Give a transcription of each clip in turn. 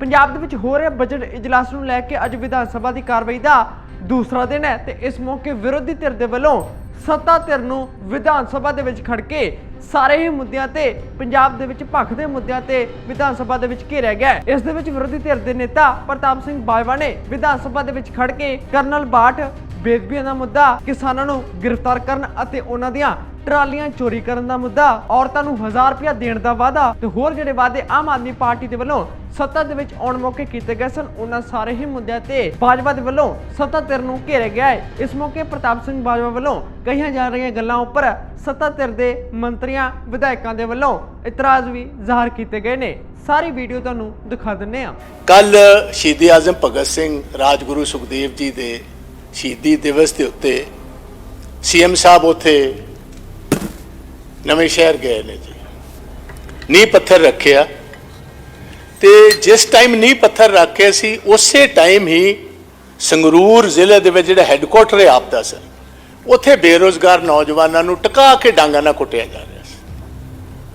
ਪੰਜਾਬ ਦੇ ਵਿੱਚ ਹੋ ਰਹੇ ਬਜਟ ਇਜਲਾਸ ਨੂੰ ਲੈ ਕੇ ਅੱਜ ਵਿਧਾਨ ਸਭਾ ਦੀ ਕਾਰਵਾਈ ਦਾ ਦੂਸਰਾ ਦਿਨ ਹੈ ਤੇ ਇਸ ਮੌਕੇ ਵਿਰੋਧੀ ਧਿਰ ਦੇ ਵੱਲੋਂ ਸੱਤਾ ਧਿਰ ਨੂੰ ਵਿਧਾਨ ਸਭਾ ਦੇ ਵਿੱਚ ਖੜ ਕੇ ਸਾਰੇ ਹੀ ਮੁੱਦਿਆਂ ਤੇ, ਪੰਜਾਬ ਦੇ ਵਿੱਚ ਭਖਦੇ ਮੁੱਦਿਆਂ ਤੇ ਵਿਧਾਨ ਸਭਾ ਦੇ ਵਿੱਚ ਘੇਰਿਆ ਗਿਆ ਹੈ। ਇਸ ਦੇ ਵਿੱਚ ਵਿਰੋਧੀ ਧਿਰ ਦੇ ਨੇਤਾ ਪ੍ਰਤਾਪ ਸਿੰਘ ਬਾਜਵਾ ਨੇ ਵਿਧਾਨ ਸਭਾ ਦੇ ਵਿੱਚ ਖੜ ਕੇ ਕਰਨਲ ਬਾਠ ਬੇਦਬੀਆਂ ਦਾ ਮੁੱਦਾ, ਕਿਸਾਨਾਂ ਨੂੰ ਗ੍ਰਿਫਤਾਰ ਕਰਨ ਅਤੇ ਉਹਨਾਂ ਦੀਆਂ ਟਰਾਲੀਆਂ ਚੋਰੀ ਕਰਨ ਦਾ ਮੁੱਦਾ, ਔਰਤਾਂ ਨੂੰ 1000 ਰੁਪਇਆ ਦੇਣ ਦਾ ਵਾਅਦਾ ਤੇ ਹੋਰ ਜਿਹੜੇ ਵਾਅਦੇ ਆਮ ਆਦਮੀ ਪਾਰਟੀ ਦੇ ਵੱਲੋਂ ਸੱਤਾ ਦੇ ਵਿੱਚ ਆਉਣ ਮੌਕੇ ਕੀਤੇ ਗਏ ਸਨ, ਉਹਨਾਂ ਸਾਰੇ ਹੀ ਮੁੱਦਿਆਂ ਤੇ ਭਾਜਪਾ ਦੇ ਵੱਲੋਂ ਸੱਤਾ ਧਿਰ ਨੂੰ ਘੇਰਿਆ ਗਿਆ ਹੈ ਇਸ ਮੌਕੇ ਪ੍ਰਤਾਪ ਸਿੰਘ ਬਾਜਵਾ ਵੱਲੋਂ ਕਹੀਆਂ ਜਾ ਰਹੀਆਂ ਗੱਲਾਂ ਉੱਪਰ ਸੱਤਾ ਧਿਰ ਦੇ ਮੰਤਰੀਆਂ, ਵਿਧਾਇਕਾਂ ਦੇ ਵੱਲੋਂ ਇਤਰਾਜ਼ ਵੀ ਜ਼ਾਹਰ ਕੀਤੇ ਗਏ ਨੇ। ਸਾਰੀ ਵੀਡੀਓ ਤੁਹਾਨੂੰ ਦਿਖਾ ਦਿੰਨੇ ਆ ਕੱਲ ਸ਼ਹੀਦੀ ਆਜ਼ਮ ਭਗਤ ਸਿੰਘ ਰਾਜਗੁਰੂ ਸੁਖਦੇਵ ਜੀ ਦੇ ਸ਼ਹੀਦੀ ਦਿਵਸ ਦੇ ਉੱਤੇ ਸੀਐਮ ਸਾਹਿਬ ਉਥੇ ਨਵੇਂ ਸ਼ਹਿਰ ਗਏ ਨੇ ਜੀ। ਨੀਂਹ ਪੱਥਰ ਰੱਖਿਆ। ਤੇ ਜਿਸ ਟਾਈਮ ਨੀਂਹ ਪੱਥਰ ਰੱਖਿਆ ਸੀ, ਉਸੇ ਟਾਈਮ ਹੀ ਸੰਗਰੂਰ ਜ਼ਿਲ੍ਹੇ ਦੇ ਵਿੱਚ ਜਿਹੜਾ ਹੈੱਡਕੁਆਟਰ ਹੈ ਆਪਦਾ ਸਰ, ਉੱਥੇ ਬੇਰੋਜ਼ਗਾਰ ਨੌਜਵਾਨਾਂ ਨੂੰ ਟਿਕਾ ਕੇ ਡਾਂਗਾ ਨਾਲ ਕੁੱਟਿਆ ਜਾ ਰਿਹਾ ਸੀ।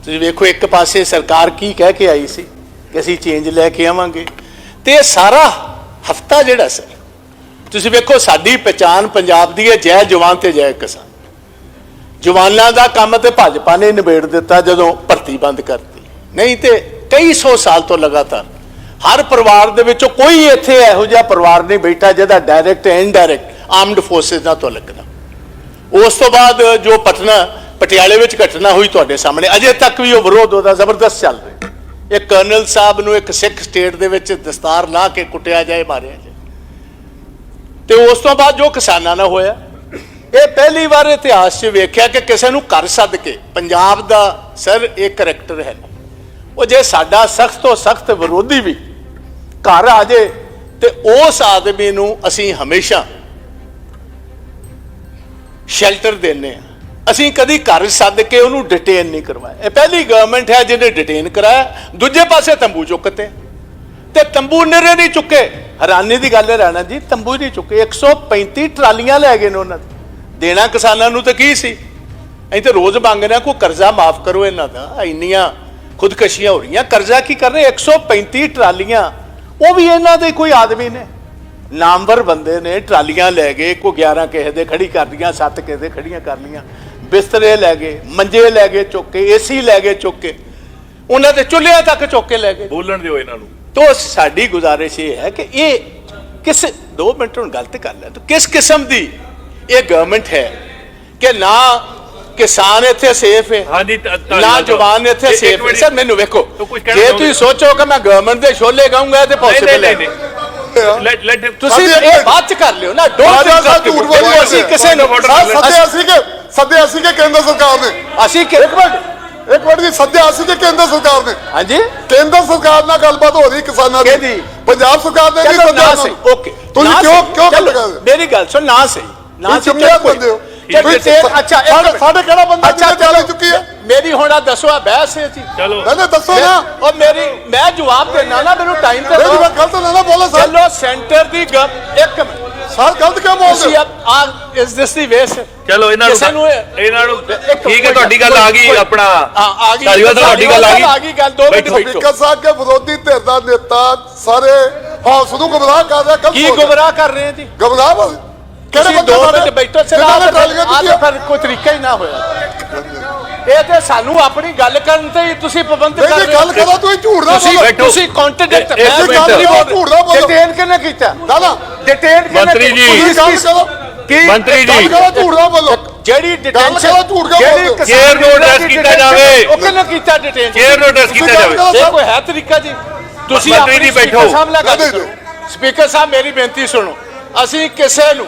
ਤੁਸੀਂ ਵੇਖੋ, ਇੱਕ ਪਾਸੇ ਸਰਕਾਰ ਕੀ ਕਹਿ ਕੇ ਆਈ ਸੀ ਕਿ ਅਸੀਂ ਚੇਂਜ ਲੈ ਕੇ ਆਵਾਂਗੇ। ਤੇ ਇਹ ਸਾਰਾ ਹਫਤਾ ਜਿਹੜਾ ਸਰ, ਤੁਸੀਂ ਵੇਖੋ, ਸਾਡੀ ਪਛਾਣ ਪੰਜਾਬ ਦੀ ਹੈ, ਜੈ ਜਵਾਨ ਤੇ ਜੈ ਕਿਸਾਨ। ਜਵਾਨਾਂ ਦਾ ਕੰਮ ਤੇ ਭਾਜਪਾ ਨੇ ਨਿਬੇੜ ਦਿੱਤਾ ਜਦੋਂ ਭਰਤੀ ਬੰਦ ਕਰਤੀ। ਨਹੀਂ ਤੇ ਕਈ ਸੌ ਸਾਲ ਤੋਂ ਲਗਾਤਾਰ। ਹਰ ਪਰਿਵਾਰ ਦੇ ਵਿੱਚੋਂ ਕੋਈ ਇੱਥੇ ਇਹੋ ਜਿਹਾ ਪਰਿਵਾਰ ਨਹੀਂ ਬੈਠਾ ਜਿਹਦਾ direct and indirect armed forces ਨਾਲ ਤੋਂ ਲੱਗਣਾ ਉਸ ਤੋਂ ਬਾਅਦ ਜੋ ਪਟਨਾ, ਪਟਿਆਲੇ ਵਿੱਚ ਘਟਨਾ ਹੋਈ ਤੁਹਾਡੇ ਸਾਹਮਣੇ, ਅਜੇ ਤੱਕ ਵੀ ਉਹ ਵਿਰੋਧ ਉਹਦਾ ਜ਼ਬਰਦਸਤ ਚੱਲ ਰਿਹਾ। ਇਹ ਕਰਨਲ ਸਾਹਿਬ ਨੂੰ ਇੱਕ ਸਿੱਖ ਸਟੇਟ ਦੇ ਵਿੱਚ ਦਸਤਾਰ ਲਾ ਕੇ ਕੁੱਟਿਆ ਜਾਏ, ਮਾਰਿਆ ਜਾਏ। ਤੇ ਉਸ ਤੋਂ ਬਾਅਦ ਜੋ ਕਿਸਾਨਾਂ ਨਾਲ ਹੋਇਆ ਇਹ ਪਹਿਲੀ ਵਾਰ ਇਤਿਹਾਸ 'ਚ ਵੇਖਿਆ ਕਿ ਕਿਸੇ ਨੂੰ ਘਰ ਸੱਦ ਕੇ ਪੰਜਾਬ ਦਾ ਸਰ ਇਹ ਕਰੈਕਟਰ ਹੈ। ਉਹ ਜੇ ਸਾਡਾ ਸਖਤ ਤੋਂ ਸਖਤ ਵਿਰੋਧੀ ਵੀ ਘਰ ਆ ਜੇ ਤੇ ਉਸ ਆਦਮੀ ਨੂੰ ਅਸੀਂ ਹਮੇਸ਼ਾ ਸ਼ੈਲਟਰ ਦਿੰਨੇ ਆ ਅਸੀਂ ਕਦੀ ਘਰ ਸੱਦ ਕੇ ਉਹਨੂੰ ਡਿਟੇਨ ਨਹੀਂ ਕਰਵਾਇਆ। ਇਹ ਪਹਿਲੀ ਗਵਰਨਮੈਂਟ ਹੈ ਜਿਹਨੇ ਡਿਟੇਨ ਕਰਾਇਆ। ਦੂਜੇ ਪਾਸੇ ਤੰਬੂ ਚੁੱਕਤੇ। ਤੇ ਤੰਬੂ ਨਿਰੇ ਨਹੀਂ ਚੁੱਕੇ। ਹੈਰਾਨੀ ਦੀ ਗੱਲ ਹੈ ਰਾਣਾ ਜੀ, ਤੰਬੂ ਨਹੀਂ ਚੁੱਕੇ। 135 ਟਰਾਲੀਆਂ ਲੈ ਗਏ ਨੇ ਉਹਨਾਂ ਦੇ। ਦੇਣਾ ਕਿਸਾਨਾਂ ਨੂੰ ਤਾਂ ਕੀ ਸੀ? ਅਸੀਂ ਤੇ ਰੋਜ਼ ਮੰਗਦੇ ਆ ਕੋਈ ਕਰਜ਼ਾ ਮਾਫ ਕਰੋ ਇਹਨਾਂ ਦਾ। ਇੰਨੀਆਂ ਖੁਦਕਸ਼ੀਆਂ ਹੋ ਰਹੀਆਂ। ਕਰਜ਼ਾ ਕੀ ਕਰ ਰਹੇ? 135 ਟਰਾਲੀਆਂ। ਉਹ ਵੀ ਇਹਨਾਂ ਦੇ ਕੋਈ ਆਦਮੀ ਨੇ। ਨਾਮਵਰ ਬੰਦੇ ਨੇ ਟਰਾਲੀਆਂ ਲੈ ਗਏ ਕੋ 11 ਕਿਸੇ ਦੇ ਖੜੀ ਕਰ ਲੀਆਂ 7 ਕਿਸੇ ਦੇ ਖੜੀਆਂ ਕਰ ਲੀਆਂ ਬਿਸਤਰੇ ਲੈ ਗਏ ਮੰਜੇ ਲੈ ਗਏ ਚੁੱਕ ਕੇ ਏਸੀ ਲੈ ਗਏ ਚੁੱਕ ਕੇ। ਉਹਨਾਂ ਦੇ ਚੁੱਲ੍ਹਿਆਂ ਤੱਕ ਚੁੱਕ ਕੇ ਲੈ ਗਏ। ਬੋਲਣ ਦਿਓ ਇਹਨਾਂ ਨੂੰ। ਤੋ ਸਾਡੀ ਗੁਜ਼ਾਰਿਸ਼ ਇਹ ਹੈ ਕਿ ਇਹ ਕਿਸ 2 ਮਿੰਟ ਹੁਣ ਗਲਤ ਕਰ ਲਿਆ। ਤਾਂ ਕਿਸ ਕਿਸਮ ਦੀ ਇਹ ਗਵਰਨਮੈਂਟ ਹੈ ਕਿ ਨਾ ਕਿਸਾਨ ਇੱਥੇ ਸੇਫ ਹੈ ਹਾਂਜੀ, ਤ- ਤੁਹਾਡੀ ਨਾ ਗੱਲ ਤੋਂ- ਜਵਾਨ ਇੱਥੇ ਇੱਕ- ਇੱਕ ਸੇਫ ਹੈ ਮਿੰਟ। ਸਰ ਮੈਨੂੰ ਵੇਖੋ ਤੂੰ ਕੁਛ ਕਹਿਣਾ ਜੇ ਚਾਹੋਗੇ? ਤੁਸੀਂ ਸੋਚੋ ਕਿ ਮੈਂ ਗਵਰਨਮੈਂਟ ਦੇ ਛੋਲੇ ਗਾਉਂਗਾ ਤੇ ਨਹੀਂ ਪੋਸੀਬਲ ਨਹੀਂ ਹੈ ਨਹੀਂ ਲੈਟ ਲੈਟ ਤੁਸੀਂ ਸਾਡੀ ਇਹ ਇੱਕ- ਬਾਅਦ ਚ ਕਰ ਲਿਓ ਨਾ ਰਾਜਾ ਡੋਂਟ ਸਾਹਿਬ ਝੂਠ ਬੋਲੀ ਅਸੀਂ ਕਿਸੇ ਨੂੰ ਸਰ ਸੱਦੇ ਅਸੀਂ ਕਿ ਸੱਦੇ ਅਸੀਂ ਕਿ ਕੇਂਦਰ ਸਰਕਾਰ ਨੇ ਅਸੀਂ ਕਿ- ਇੱਕ ਮਿੰਟ ਇੱਕ ਮਿੰਟ ਜੀ ਸੱਦੇ ਅਸੀਂ ਕਿ ਕੇਂਦਰ ਸਰਕਾਰ ਨੇ ਹਾਂਜੀ ਕੇਂਦਰ ਸਰਕਾਰ ਨਾਲ ਗੱਲਬਾਤ ਹੋ ਰਹੀ ਕਿਸਾਨਾਂ ਦੀ ਕਿਹਦੀ? ਪੰਜਾਬ ਸਰਕਾਰ ਨੇ ਨਹੀਂ ਚਲੋ ਸੱਦਿਆ ਨਾ ਉਹਨਾਂ ਸਹੀ ਨੂੰ। ਓਕੇ ਤੁਸੀਂ ਨਾ ਕਿਉਂ ਸਹੀ। ਕਿਉਂ ਗੱਲ ਚਲੋ, ਕਰਦੇ ਮੇਰੀ ਗੱਲ ਸੁਣ ਨਾ ਸਹੀ ਨਾ ਕੋਈ- ਬੰਦੇ ਹੋ। ਤੁਸੀਂ ਡਿਟੇਲ ਅੱਛਾ ਇੱਕ ਸਾਡੇ- ਮਿੰਟ। ਸਾਡੇ ਕਿਹੜਾ ਬੰਦਾ ਅੱਛਾ ਚਲੋ। ਚੁੱਕੀ ਹੈ? ਮੇਰੀ ਹੁਣ ਆ ਦੱਸੋ ਆ ਬਹਿਸ ਹੈ ਜੀ ਚਲੋ। ਨਹੀਂ ਦੱਸੋ ਨਾ। ਉਹ ਮੇਰੀ ਮੈਂ ਜਵਾਬ ਦੇਣਾ ਨਾ ਮੈਨੂੰ ਟਾਈਮ ਤੇ ਦਿਓ। ਮੈਂ ਗਲਤ ਨਾ ਨਾ ਬੋਲਾ ਸਰ। ਚਲੋ ਸੈਂਟਰ ਦੀ ਗੱਲ ਇੱਕ ਮਿੰਟ। ਸਰ ਗਲਤ ਕਿਉਂ ਤੁਸੀਂ ਬੋਲਦੇ ਆ ਇਸ ਦਿਸ ਦੀ ਵੇਸ ਚਲੋ ਇਹਨਾਂ ਕਿਸੇ ਨੂੰ ਨੂੰ ਇਹ- ਇਹਨਾਂ ਨੂੰ ਠੀਕ ਹੈ ਕੋਈ- ਤੁਹਾਡੀ ਗੱਲ ਆ ਗਈ ਕੋਈ- ਆਪਣਾ ਹਾਂ ਆ ਗਈ। ਤੁਹਾਡੀ ਗੱਲ ਆ ਗਈ। ਆ ਗਈ ਗੱਲ ਦੋ ਮਿੰਟ ਬੈਠੋ। ਸਪੀਕਰ ਸਾਹਿਬ ਕੇ ਵਿਰੋਧੀ ਧਿਰ ਦਾ ਨੇਤਾ ਸਾਰੇ ਹੌਸ ਨੂੰ ਗੁੰਮਰਾਹ ਕਰ ਰਿਹਾ ਕੀ। ਗੁੰਮਰਾਹ ਕਰ ਰਹੇ ਆ ਜੀ? ਗੁੰਮਰਾਹ ਬੋਲ ਕਿਹੜੇ ਬੰਦੇ ਦੋ? ਮਿੰਟ ਬੈਠੋ ਸਿਰ ਆ। ਫਿਰ ਕੋਈ ਤਰੀਕਾ ਹੀ ਨਾ ਹੋਇਆ ਇਹ ਤੇ ਸਾਨੂੰ ਆਪਣੀ ਗੱਲ ਕਰਨ ਤੇ ਹੀ ਤੁਸੀਂ ਪਾਬੰਦ ਕਰ ਰਹੇ ਗੱਲ ਕਰੋ ਤੁਸੀਂ ਝੂਠ ਨਾ ਤੁਸੀਂ ਬੋਲੋ। ਤੁਸੀਂ ਕੰਟਰਡਿਕਟ ਮਿੰਟ। ਗੱਲ ਨਹੀਂ ਬੋਲ ਝੂਠ ਨਾ ਬੋਲੋ। ਡਿਟੇਨ ਕਿਹਨੇ ਕੀਤਾ ਨਾ ਡਿਟੇਨ ਕਿਹਨੇ ਮੰਤਰੀ ਜੀ। ਕਰੋ ਕੀ ਮੰਤਰੀ ਜੀ। ਗੱਲ ਕਰੋ ਝੂਠ ਨਾ ਬੋਲੋ ਜਿਹੜੀ ਡਿਟੈਂਸ਼ਨ ਕਰੋ, ਝੂਠ ਕਿਉਂ ਜਿਹੜੀ ਬੋਲਦੇ ਹੋ? ਕਿਸਾਨ ਚੇਅਰ ਨੂੰ ਲੀਡਰਾਂ address ਦੀ ਕੀਤਾ ਜਾਵੇ। ਉਹ ਕਿਹਨੇ ਕੀਤਾ ਡਿਟੇਨ ਚੇਅਰ ਨੂੰ ਐਡਰੈਸ ਕੀਤਾ ਜਾਵੇ। ਇਹ ਕੋਈ ਹੈ ਤਰੀਕਾ ਜੀ ਤੁਸੀਂ ਮੰਤਰੀ ਆਪਣੀ ਜੀ ਬੈਠੋ। ਸਪੀਕਰ ਸਾਹਿਬ ਮੇਰੀ ਬੇਨਤੀ ਸੁਣੋ ਅਸੀਂ ਕਿਸੇ ਨੂੰ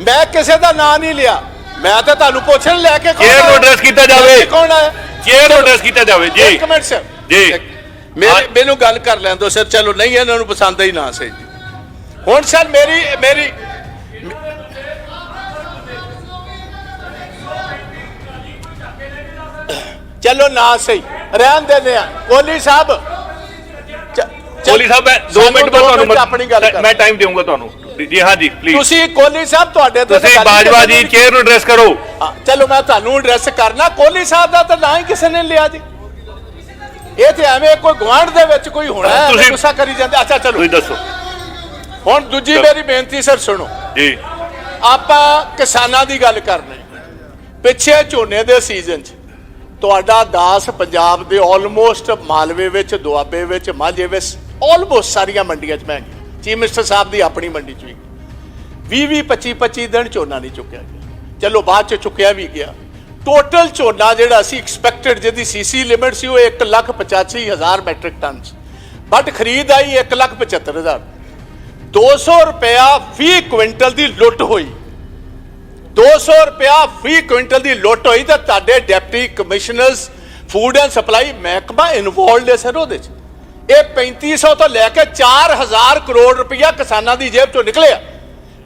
ਮੈਂ ਕਿਸੇ ਦਾ ਨਾਂ ਨਹੀਂ ਲਿਆ। ਮੈਂ ਤਾਂ ਤੁਹਾਨੂੰ ਪੁੱਛਣ ਲੈ ਕੇ ਕੌਣ ਚੇਅਰ ਨੂੰ ਆਇਆ? address ਕੀਤਾ ਲੈ ਜਾਵੇ। ਕੇ ਕੌਣ ਆਇਆ ਚੇਅਰ ਨੂੰ ਐਡਰੈਸ ਕੀਤਾ ਜਾਵੇ। ਜੀ। ਇੱਕ ਮਿੰਟ ਸਰ। ਜੀ। ਮੇਰੇ ਮੈਨੂੰ ਗੱਲ ਕਰ ਲੈਣ ਦਿਓ ਸਰ। ਚਲੋ ਨਹੀਂ ਇਹਨਾਂ ਨੂੰ ਪਸੰਦ ਹੀ ਨਾ ਸਹੀ। ਹੁਣ ਸਰ ਮੇਰੀ ਮੇਰੀ ਚਲੋ ਨਾ ਸਹੀ। ਰਹਿਣ ਦਿੰਦੇ ਆ ਕੋਹਲੀ ਸਾਹਿਬ। ਚ- ਚ- ਕੋਹਲੀ ਸਾਹਿਬ ਮੈਂ 2 ਸਾਨੂੰ ਮਿੰਟ ਬਾਅਦ ਤੁਹਾਨੂੰ ਆਪਣੀ ਗੱਲ ਕਰ ਮੈਂ ਟਾਈਮ ਦੇਵਾਂਗਾ ਤੁਹਾਨੂੰ। ਜੀ ਹਾਂ ਜੀ ਪਲੀਜ਼ ਤੁਸੀਂ ਕੋਹਲੀ ਸਾਹਿਬ ਤੁਹਾਡੇ ਤੇ ਤੁਸੀਂ ਬਾਜਵਾ ਜੀ ਚੇਅਰ ਨੂੰ ਐਡਰੈਸ ਕਰੋ। ਚਲੋ ਮੈਂ ਤੁਹਾਨੂੰ ਐਡਰੈਸ ਕਰਨਾ। ਕੋਹਲੀ ਸਾਹਿਬ ਦਾ ਤਾਂ ਨਾਂ ਹੀ ਕਿਸੇ ਨੇ ਲਿਆ ਜੀ। ਇਹ ਤੇ ਐਵੇਂ ਕੋਈ ਗਵਾਂਢ ਦੇ ਵਿੱਚ ਕੋਈ ਹੋਣਾ ਤੁਸੀਂ- ਗੁੱਸਾ ਕਰੀ ਜਾਂਦੇ। ਅੱਛਾ ਚਲੋ। ਤੁਸੀਂ ਦੱਸੋ। ਹੁਣ ਦੂਜੀ। ਮੇਰੀ ਬੇਨਤੀ ਸਰ ਸੁਣੋ। ਜੀ। ਆਪਾਂ ਕਿਸਾਨਾਂ ਦੀ ਗੱਲ ਕਰਨੇ। ਪਿੱਛੇ ਝੋਨੇ ਦੇ ਸੀਜ਼ਨ 'ਚ ਤੁਹਾਡਾ ਦਾਸ ਪੰਜਾਬ ਦੇ ਆਲਮੋਸਟ ਮਾਲਵੇ ਵਿੱਚ ਦੁਆਬੇ ਵਿੱਚ ਮਾਝੇ ਵਿੱਚ ਆਲਮੋਸਟ ਸਾਰੀਆਂ ਮੰਡੀਆਂ 'ਚ ਮੈਂ ਚੀਫ ਮਿਨਿਸਟਰ ਸਾਹਿਬ ਦੀ ਆਪਣੀ ਮੰਡੀ 'ਚ ਵੀ 20 20 25 25 ਦਿਨ ਝੋਨਾ ਨਹੀਂ ਚੁੱਕਿਆ ਗਿਆ। ਚਲੋ ਬਾਅਦ 'ਚ ਚੁੱਕਿਆ ਵੀ ਗਿਆ। ਟੋਟਲ ਝੋਨਾ ਜਿਹੜਾ ਸੀ ਐਕਸਪੈਕਟਡ ਜਿਹਦੀ ਸੀਸੀ ਲਿਮਿਟ ਸੀ ਉਹ 185000 ਮੈਟ੍ਰਿਕ ਟਨ ਸੀ ਬਟ ਖਰੀਦ ਆਈ 175000 200 ਰੁਪਇਆ 20 ਕੁਇੰਟਲ ਦੀ ਲੁੱਟ ਹੋਈ। 200 ਰੁਪਇਆ 20 ਕੁਇੰਟਲ ਦੀ ਲੁੱਟ ਹੋਈ ਤਾਂ ਤੁਹਾਡੇ deputy commissioners food and supply ਮਹਿਕਮਾ ਇਨਵੋਲਡ ਹੈ ਸਰ ਉਹਦੇ ਚ। ਇਹ 3500 ਤੋਂ ਲੈ ਕੇ 4000 ਕਰੋੜ ਰੁਪਇਆ ਕਿਸਾਨਾਂ ਦੀ ਜੇਬ ਚੋਂ ਨਿਕਲਿਆ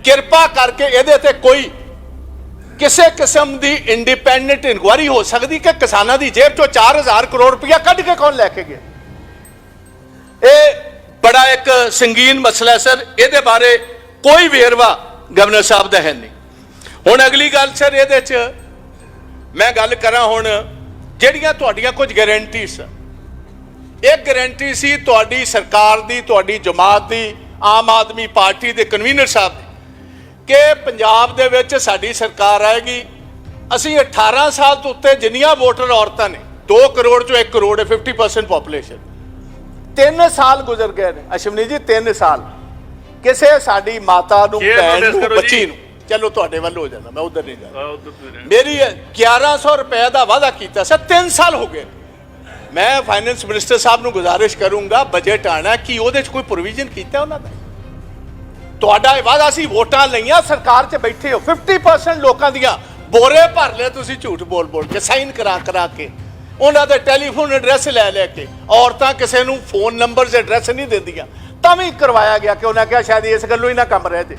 ਕਿਰਪਾ ਕਰਕੇ ਇਹਦੇ ਤੇ ਕੋਈ ਕਿਸੇ ਕਿਸਮ ਦੀ ਇੰਡੀਪੈਂਡੈਂਟ ਇਨਕੁਆਰੀ ਹੋ ਸਕਦੀ ਕਿ ਕਿਸਾਨਾਂ ਦੀ ਜੇਬ ਚੋਂ 4000 ਕਰੋੜ ਰੁਪਇਆ ਕੱਢ ਕੇ ਕੌਣ ਲੈ ਕੇ ਗਿਆ? ਇਹ ਬੜਾ ਇੱਕ ਸੰਗੀਨ ਮਸਲਾ ਸਰ। ਇਹਦੇ ਬਾਰੇ ਕੋਈ ਵੇਰਵਾ ਗਵਰਨਰ ਸਾਹਿਬ ਦਾ ਹੈ ਨਹੀਂ। ਹੁਣ ਅਗਲੀ ਗੱਲ ਸਰ ਇਹਦੇ ਚ ਮੈਂ ਗੱਲ ਕਰਾਂ ਹੁਣ ਜਿਹੜੀਆਂ ਤੁਹਾਡੀਆਂ ਕੁਝ ਗਾਰੰਟੀਜ਼ ਇੱਕ ਗਾਰੰਟੀ ਸੀ ਤੁਹਾਡੀ ਸਰਕਾਰ ਦੀ ਤੁਹਾਡੀ ਜਮਾਤ ਦੀ ਆਮ ਆਦਮੀ ਪਾਰਟੀ ਦੇ ਕਨਵੀਨਰ ਸਾਹਿਬ ਦੀ ਕਿ ਪੰਜਾਬ ਦੇ ਵਿੱਚ ਸਾਡੀ ਸਰਕਾਰ ਆਏਗੀ। ਅਸੀਂ 18 ਸਾਲ ਤੋਂ ਉੱਤੇ ਜਿੰਨੀਆਂ ਵੋਟਰ ਔਰਤਾਂ ਨੇ 2 ਕਰੋੜ ਚੋਂ 1 ਕਰੋੜ ਹੈ 50% ਪੋਪੂਲੇਸ਼ਨ ਤਿੰਨ ਸਾਲ ਗੁਜ਼ਰ ਗਏ ਨੇ। ਅਸ਼ਵਨੀ ਜੀ ਤਿੰਨ ਸਾਲ। ਕਿਸੇ ਸਾਡੀ ਮਾਤਾ ਨੂੰ ਭੈਣ ਨੂੰ। ਬੱਚੀ ਨੂੰ। ਚਲੋ ਤੁਹਾਡੇ ਵੱਲ ਹੋ ਜਾਣਾ ਮੈਂ ਉਧਰ ਨਹੀਂ ਜਾਣਾ। ਮੇਰੀ 1100 ਰੁਪਏ ਦਾ ਵਾਅਦਾ ਕੀਤਾ। ਸਰ 3 ਸਾਲ ਹੋ ਗਏ ਮੈਂ ਫਾਈਨੈਂਸ ਮਿਨਿਸਟਰ ਸਾਹਿਬ ਨੂੰ ਗੁਜ਼ਾਰਿਸ਼ ਕਰੂੰਗਾ ਬਜਟ ਆਣਾ, ਕਿ ਉਹਦੇ 'ਚ ਕੋਈ ਪ੍ਰੋਵੀਜ਼ਨ ਕੀਤਾ ਉਹਨਾਂ ਦਾ ਤੁਹਾਡਾ ਇਹ ਵਾਅਦਾ ਸੀ, ਵੋਟਾਂ ਲਈਆਂ, ਸਰਕਾਰ 'ਚ ਬੈਠੇ ਹੋ 50% ਲੋਕਾਂ ਦੀਆਂ। ਬੋਰੇ ਭਰ ਲਿਆ ਤੁਸੀਂ ਝੂਠ ਬੋਲ ਬੋਲ ਕੇ ਸਾਈਨ ਕਰਾ ਕਰਾ ਕੇ। ਉਹਨਾਂ ਦੇ ਟੈਲੀਫੋਨ ਐਡਰੈਸ ਲੈ ਲੈ ਕੇ। ਔਰਤਾਂ ਕਿਸੇ ਨੂੰ ਫੋਨ ਨੰਬਰਸ ਐਡਰੈਸ ਨਹੀਂ ਦਿੰਦੀਆਂ। ਤਾਂ ਵੀ ਕਰਵਾਇਆ ਗਿਆ ਕਿ ਉਹਨਾਂ ਕਿਹਾ ਸ਼ਾਇਦ ਇਸ ਗੱਲੋਂ ਹੀ ਨਾ ਕੰਮ ਰਹਿ ਜੇ।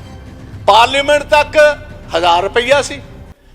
ਪਾਰਲੀਮੈਂਟ ਤੱਕ 1000 ਰੁਪਈਆ ਸੀ।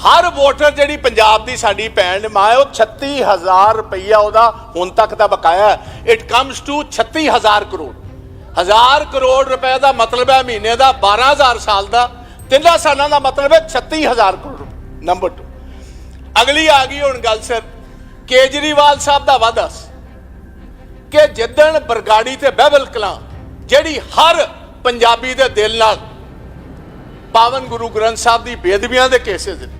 ਹਰ ਵੋਟਰ ਜਿਹੜੀ ਪੰਜਾਬ ਦੀ ਸਾਡੀ ਭੈਣ ਮਾਂ ਹੈ, ਉਹ 36000 ਰੁਪਈਆ ਉਹਦਾ ਹੁਣ ਤੱਕ ਦਾ ਬਕਾਇਆ ਇਟ ਕਮਸ ਟੂ 36000 ਕਰੋੜ। ਹਜ਼ਾਰ ਕਰੋੜ ਰੁਪਏ ਦਾ ਮਤਲਬ ਹੈ ਮਹੀਨੇ ਦਾ 12000 ਸਾਲ ਦਾ। ਤਿੰਨਾਂ ਸਾਲਾਂ ਦਾ ਮਤਲਬ ਹੈ 36000 ਕਰੋੜ ਨੰਬਰ 2 ਅਗਲੀ ਆ ਗਈ ਹੁਣ ਗੱਲ ਸਰ ਕੇਜਰੀਵਾਲ ਸਾਹਿਬ ਦਾ ਵਾਅਦਾ ਸੀ ਕਿ ਜਿੱਦਣ ਬਰਗਾੜੀ ਤੇ ਬਹਿਬਲ ਕਲਾਂ, ਜਿਹੜੀ ਹਰ ਪੰਜਾਬੀ ਦੇ ਦਿਲ ਨਾਲ ਪਾਵਨ ਗੁਰੂ ਗ੍ਰੰਥ ਸਾਹਿਬ ਦੀ ਬੇਦਬੀਆਂ ਦੇ ਕੇਸਿਸ ਨੇ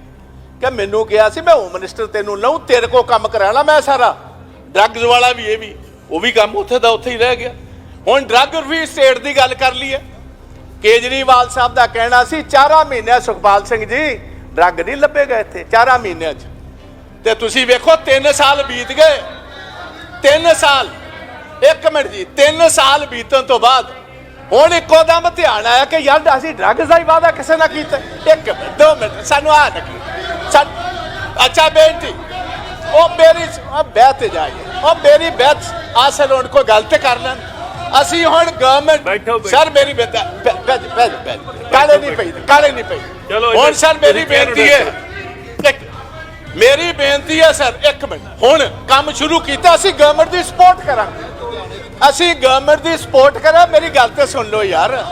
ਕਿ ਮੈਨੂੰ ਕਿਹਾ ਸੀ ਮੈਂ ਹੋਮ ਮਿਨਿਸਟਰ ਤੈਨੂੰ ਲਊ ਤੇਰੇ ਕੋ ਕੰਮ ਕਰਾਣਾ ਮੈਂ ਸਾਰਾ। ਡਰੱਗਸ ਵਾਲਾ ਵੀ ਇਹ ਵੀ ਉਹ ਵੀ ਕੰਮ ਉੱਥੇ ਦਾ ਉੱਥੇ ਹੀ ਰਹਿ ਗਿਆ। ਹੁਣ ਡਰੱਗ ਫਰੀ ਸਟੇਟ ਦੀ ਗੱਲ ਕਰ ਲਈਏ। ਕੇਜਰੀਵਾਲ ਸਾਹਿਬ ਦਾ ਕਹਿਣਾ ਸੀ 4 ਮਹੀਨਿਆਂ ਸੁਖਪਾਲ ਸਿੰਘ ਜੀ ਡਰੱਗ ਨਹੀਂ ਲੱਭੇਗਾ ਇੱਥੇ 4 ਮਹੀਨਿਆਂ 'ਚ। ਤੇ ਤੁਸੀਂ ਵੇਖੋ 3 ਸਾਲ ਬੀਤ ਗਏ। 3 ਸਾਲ ਇੱਕ ਮਿੰਟ ਜੀ 3 ਸਾਲ ਬੀਤਣ ਤੋਂ ਬਾਅਦ ਹੁਣ ਇੱਕੋ ਦਮ ਧਿਆਨ ਆਇਆ ਕਿ ਯਾਰ ਅਸੀਂ ਡਰੱਗਸ ਦਾ ਹੀ ਵਾਅਦਾ ਕਿਸੇ ਨਾਲ ਕੀਤਾ। ਇੱਕ ਮਿੰਟ, ਦੋ ਮਿੰਟ ਸਾਨੂੰ ਆ ਲੱਗੀ ਅੱਛਾ ਬੇਨਤੀ। ਉਹ ਮੇਰੀ ਬਹਿ ਤੇ ਜਾਈਏ। ਉਹ ਮੇਰੀ ਬਹਿਤ ਆਸਲ ਹੁਣ ਕੋਈ ਗੱਲ ਤੇ ਕਰ ਲੈਣ। ਅਸੀਂ ਹੁਣ ਗਵਰਨਮੈਂਟ। ਸਰ ਮੇਰੀ ਬੈਠ ਬੈਠ ਬੈਠ ਕਾਲੇ ਨਹੀਂ ਪਈ ਕਾਲੇ ਨਹੀਂ ਪਈ। ਹੁਣ ਸਰ ਮੇਰੀ ਬੇਨਤੀ ਹੈ ਮੇਰੀ ਬੇਨਤੀ ਹੈ ਸਰ ਇੱਕ ਮਿੰਟ। ਹੁਣ ਕੰਮ ਸ਼ੁਰੂ ਕੀਤਾ ਅਸੀਂ ਗਵਰਨਮੈਂਟ ਦੀ ਸਪੋਰਟ ਕਰਾਂਗੇ। ਅਸੀਂ ਗਵਰਨਮੈਂਟ ਦੀ ਸਪੋਰਟ ਕਰਾਂ ਮੇਰੀ ਗੱਲ ਤੇ ਸੁਣ ਲਓ ਯਾਰ।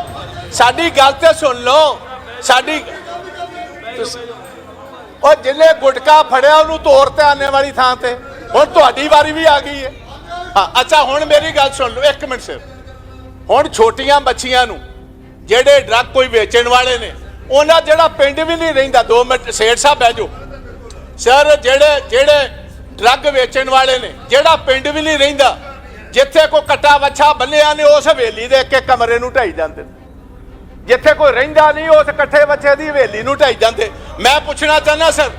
ਸਾਡੀ ਗੱਲ ਤੇ ਸੁਣ ਲਓ। ਸਾਡੀ ਉਹ ਜਿੰਨੇ ਗੁਟਕਾ ਫੜਿਆ ਉਹਨੂੰ ਤੋੜ ਤੇ ਆਨੇ ਵਾਲੀ ਥਾਂ ਤੇ। ਹੁਣ ਤੁਹਾਡੀ ਵਾਰੀ ਵੀ ਆ ਗਈ ਹੈ। ਹਾਂ, ਅੱਛਾ, ਹੁਣ ਮੇਰੀ ਗੱਲ ਸੁਣ ਲਓ, ਇੱਕ ਮਿੰਟ ਸਿਰ। ਹੁਣ ਛੋਟੀਆਂ ਬੱਚੀਆਂ ਨੂੰ, ਜਿਹੜੇ ਡਰੱਗ ਕੋਈ ਵੇਚਣ ਵਾਲੇ ਨੇ, ਉਹਨਾਂ ਜਿਹੜਾ ਪਿੰਡ ਵੀ ਨਹੀਂ ਰਹਿੰਦਾ 2 ਮਿੰਟ, ਸੇਠ ਸਾਹਿਬ ਬਹਿ ਜਾਓ। ਸਰ, ਜਿਹੜੇ ਜਿਹੜੇ ਡਰੱਗ ਵੇਚਣ ਵਾਲੇ ਨੇ, ਜਿਹੜਾ ਪਿੰਡ ਵੀ ਨਹੀਂ ਰਹਿੰਦਾ, ਜਿੱਥੇ ਕੋਈ ਕੱਟਾ ਵੱਛਾ ਬੰਨਿਆ ਨੇ ਉਸ ਹਵੇਲੀ ਦੇ ਇੱਕ ਇੱਕ ਕਮਰੇ ਨੂੰ ਢਾਈ ਜਾਂਦੇ ਨੇ। ਜਿੱਥੇ ਕੋਈ ਰਹਿੰਦਾ ਨਹੀਂ, ਉਸ ਇਕੱਠੇ ਬੱਚੇ ਦੀ ਹਵੇਲੀ ਨੂੰ ਢਾਈ ਜਾਂਦੇ। ਮੈਂ ਪੁੱਛਣਾ ਚਾਹੁੰਦਾ ਸਰ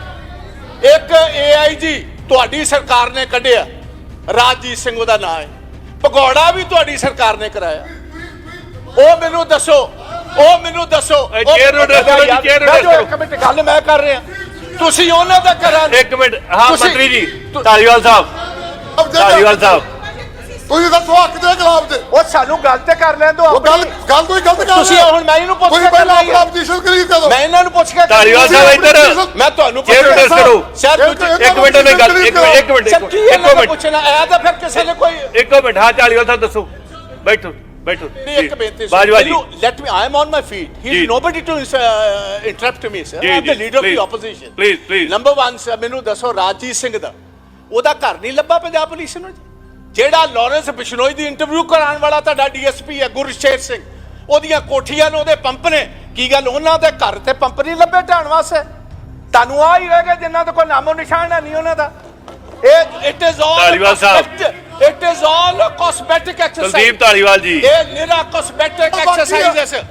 ਇੱਕ ਏਆਈਜੀ ਤੁਹਾਡੀ ਸਰਕਾਰ ਨੇ ਕੱਢਿਆ ਰਾਜਜੀਤ ਸਿੰਘ ਉਹਦਾ ਨਾਮ ਹੈ। ਭਗੌੜਾ ਵੀ ਤੁਹਾਡੀ ਸਰਕਾਰ ਨੇ ਕਰਾਇਆ। ਉਹ ਮੈਨੂੰ ਦੱਸੋ ਉਹ ਮੈਨੂੰ ਦੱਸੋ chair ਨੂੰ ਕਰੋ ਜੀ, ਨੂੰ address ਇੱਕ ਮਿੰਟ ਗੱਲ ਮੈਂ ਕਰ ਰਿਹਾ। ਤੁਸੀਂ ਉਹਨਾਂ ਦਾ ਕਰਾਂ ਇੱਕ ਮਿੰਟ ਹਾਂ ਮੰਤਰੀ ਜੀ ਧਾਲੀਵਾਲ ਸਾਹਿਬ ਧਾਲੀਵਾਲ ਸਾਹਿਬ। ਤੁਸੀਂ ਦੱਸੋ ਹੱਕ ਦੇ ਖਿਲਾਫ ਦੇ ਉਹ ਸਾਨੂੰ ਗੱਲ ਤੇ ਕਰ ਲੈਣ ਦਿਓ ਉਹ ਗੱਲ ਗੱਲ ਕੋਈ ਗਲਤ ਕਰ ਤੁਸੀਂ ਹੁਣ ਮੈਂ ਇਹਨੂੰ ਪੁੱਛ ਤੁਸੀਂ ਕੇ ਪਹਿਲਾਂ ਕਰਨੀ ਹੈ। ਆਪਣਾ ਪੋਜੀਸ਼ਨ ਕਰੋ ਮੈਂ ਇਹਨਾਂ ਨੂੰ ਪੁੱਛ ਕੇ ਧਾਲੀਵਾਲ ਤੁਸੀਂ ਸਾਹਿਬ ਇੱਧਰ। ਮੈਂ ਤੁਹਾਨੂੰ ਨੂੰ address ਕਰੋ। ਸਰ ਇੱਕ- ਤੁਸੀਂ- ਇੱਕ ਮਿੰਟ ਉਹਨੇ ਗੱਲ ਇੱਕ ਮਿੰਟ ਇੱਕ ਮਿੰਟ ਕੀ ਇੱਕੋ ਦਾ ਮਿੰਟ। ਪੁੱਛਣਾ? ਆਇਆ ਤਾਂ ਫਿਰ ਕਿਸੇ ਨੇ ਕੋਈ ਇੱਕੋ ਮਿੰਟ ਹਾਂ ਧਾਲੀਵਾਲ ਸਾਹਿਬ ਦੱਸੋ। ਬੈਠੋ ਬੈਠੋ। ਨਹੀਂ, ਇੱਕ ਬੇਨਤੀ Bajwa ji. Let me I am on my feet he. Is nobody to interrupt me sir am the leader of the opposition please, please. Number 1 sir ਮੈਨੂੰ ਦੱਸੋ ਰਾਜਜੀਤ ਸਿੰਘ ਦਾ। ਉਹਦਾ ਘਰ ਨਹੀਂ ਲੱਭਾ ਪੰਜਾਬ ਪੁਲਿਸ ਨੂੰ? ਜੀ? ਜਿਹੜਾ ਲਾਰੈਂਸ ਬਿਸ਼ਨੋਈ ਦੀ ਇੰਟਰਵਿਊ ਕਰਾਉਣ ਵਾਲਾ ਤੁਹਾਡਾ ਡੀਐਸਪੀ ਹੈ ਗੁਰਸ਼ੇਰ ਸਿੰਘ। ਉਹਦੀਆਂ ਕੋਠੀਆਂ ਨੇ ਉਹਦੇ ਪੰਪ ਨੇ। ਕੀ ਗੱਲ ਉਹਨਾਂ ਦੇ ਘਰ ਤੇ ਪੰਪ ਨਹੀਂ ਲੱਭੇ ਢਾਣ ਵਾਸਤੇ? ਤੁਹਾਨੂੰ ਆ ਹੀ ਰਹੇਗਾ ਜਿੰਨਾ ਤੋਂ ਕੋਈ ਨਾਮੋ ਨਿਸ਼ਾਨ ਨਹੀਂ ਉਹਨਾਂ ਦਾ। ਇਹ it is all Dhaliwal Sahib. It is all cosmetic exercise Kuldeep Dhaliwal ji. ਇਹ ਨਿਰਾ ਕਾਸਮੈਟਿਕ। ਐਕਸਰਸਾਈਜ਼ ਹੈ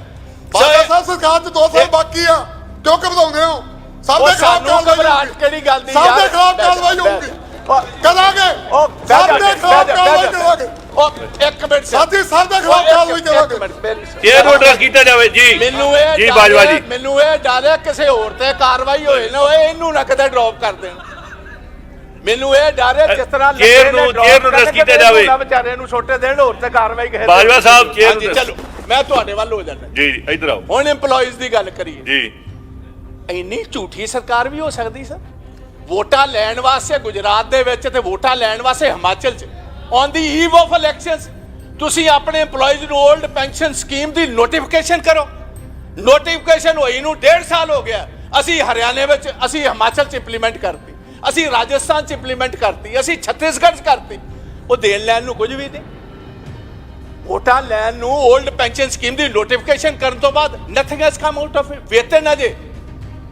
ਬਾਬਾ ਸਾਹਿਬ ਸਰਕਾਰ ਚ 2 ਸਾਲ ਬਾਕੀ ਆ। ਕਿਉਂ ਘਬਰਾਉਂਦੇ ਹੋ? ਸਭ ਦੇ ਖਿਲਾਫ ਕਾਰਵਾਈ ਕਿਹੜੀ ਗੱਲ ਦੀ ਸਭ ਯਾਰ? ਦੇ ਖਿਲਾਫ ਕਾਰਵਾਈ ਹੋਊਗੀ। ਕਰਾਂਗੇ। ਉਹ ਸਭ ਦੇ ਖਿਲਾਫ ਕਾਰਵਾਈ ਕਰਾਂਗੇ। ਉਹ ਇੱਕ ਮਿੰਟ ਸਰ। ਸਾਥੀ ਸਭ ਦੇ ਉਹ ਖਿਲਾਫ ਇੱਕ- ਕਾਰਵਾਈ ਇੱਕ ਕਰਾਂਗੇ। ਮਿੰਟ, ਮੇਰੀ- ਚੇਅਰ ਨੂੰ address ਕੀਤਾ ਜਾਵੇ ਜੀ। ਮੈਨੂੰ ਇਹ ਜੀ ਡਰ ਬਾਜਵਾ ਹੈ- ਜੀ ਮੈਨੂੰ ਇਹ ਡਰ ਹੈ ਕਿਸੇ ਹੋਰ ਤੇ ਕਾਰਵਾਈ ਹੋਏ ਨਾ ਹੋਏ ਇਹਨੂੰ ਨਾ ਕਦੇ ਡ੍ਰੌਪ ਕਰ ਦੇਣ। ਮੈਨੂੰ ਇਹ ਡਰ ਹੈ ਜਿਸ ਤਰ੍ਹਾਂ ਚੇਅਰ ਲੱਗੇ ਨੇ ਨੂੰ- drop ਚੇਅਰ ਨੂੰ ਕਰਕੇ address ਕੀਤਾ ਇਹਨੂੰ ਜਾਵੇ। ਨਾ ਵਿਚਾਰੇ ਨੂੰ ਛੋਟੇ ਦੇਣ ਹੋਰ ਤੇ ਕਾਰਵਾਈ ਕਿਸੇ ਤੇ ਬਾਜਵਾ ਸਾਹਿਬ, ਚੇਅਰ ਹਾਂਜੀ, ਨੂੰ ਚਲੋ ਮੈਂ ਤੁਹਾਡੇ ਵੱਲ ਹੋ ਜਾਣਾ ਜੀ ਜੀ, ਇੱਧਰ ਆਓ। ਹੁਣ EMPLOYEES ਦੀ ਗੱਲ ਕਰੀਏ। ਜੀ। ਇੰਨੀ ਝੂਠੀ ਸਰਕਾਰ ਵੀ ਹੋ ਸਕਦੀ ਸਰ? ਵੋਟਾਂ ਲੈਣ ਵਾਸਤੇ ਗੁਜਰਾਤ ਦੇ ਵਿੱਚ ਤੇ ਵੋਟਾਂ ਲੈਣ ਵਾਸਤੇ ਹਿਮਾਚਲ 'ਚ। On the eve of elections ਤੁਸੀਂ ਆਪਣੇ EMPLOYEES ਨੂੰ 올ਡ ਪੈਨਸ਼ਨ ਸਕੀਮ ਦੀ ਨੋਟੀਫਿਕੇਸ਼ਨ ਕਰੋ। ਨੋਟੀਫਿਕੇਸ਼ਨ ਹੋਈ ਨੂੰ ਡੇਢ ਸਾਲ ਹੋ ਗਿਆ। ਅਸੀਂ ਹਰਿਆਣੇ ਵਿੱਚ, ਅਸੀਂ ਹਿਮਾਚਲ 'ਚ ਇੰਪਲੀਮੈਂਟ ਕਰਤੀ। ਅਸੀਂ ਰਾਜਸਥਾਨ 'ਚ ਇੰਪਲੀਮੈਂਟ ਕਰਤੀ। ਅਸੀਂ ਛੱਤੀਸਗੜ੍ਹ 'ਚ ਕਰਤੀ। ਉਹ ਦੇਣ ਲੈਣ ਨੂੰ ਕੁਝ ਵੀ ਨਹੀਂ। ਵੋਟਾਂ ਲੈਣ ਨੂੰ 올ਡ ਪੈਨਸ਼ਨ ਸਕੀਮ ਦੀ ਨੋਟੀਫਿਕੇਸ਼ਨ ਕਰਨ ਤੋਂ ਬਾਅਦ nothing has come out of ਵੇਤਨ ਅਜੇ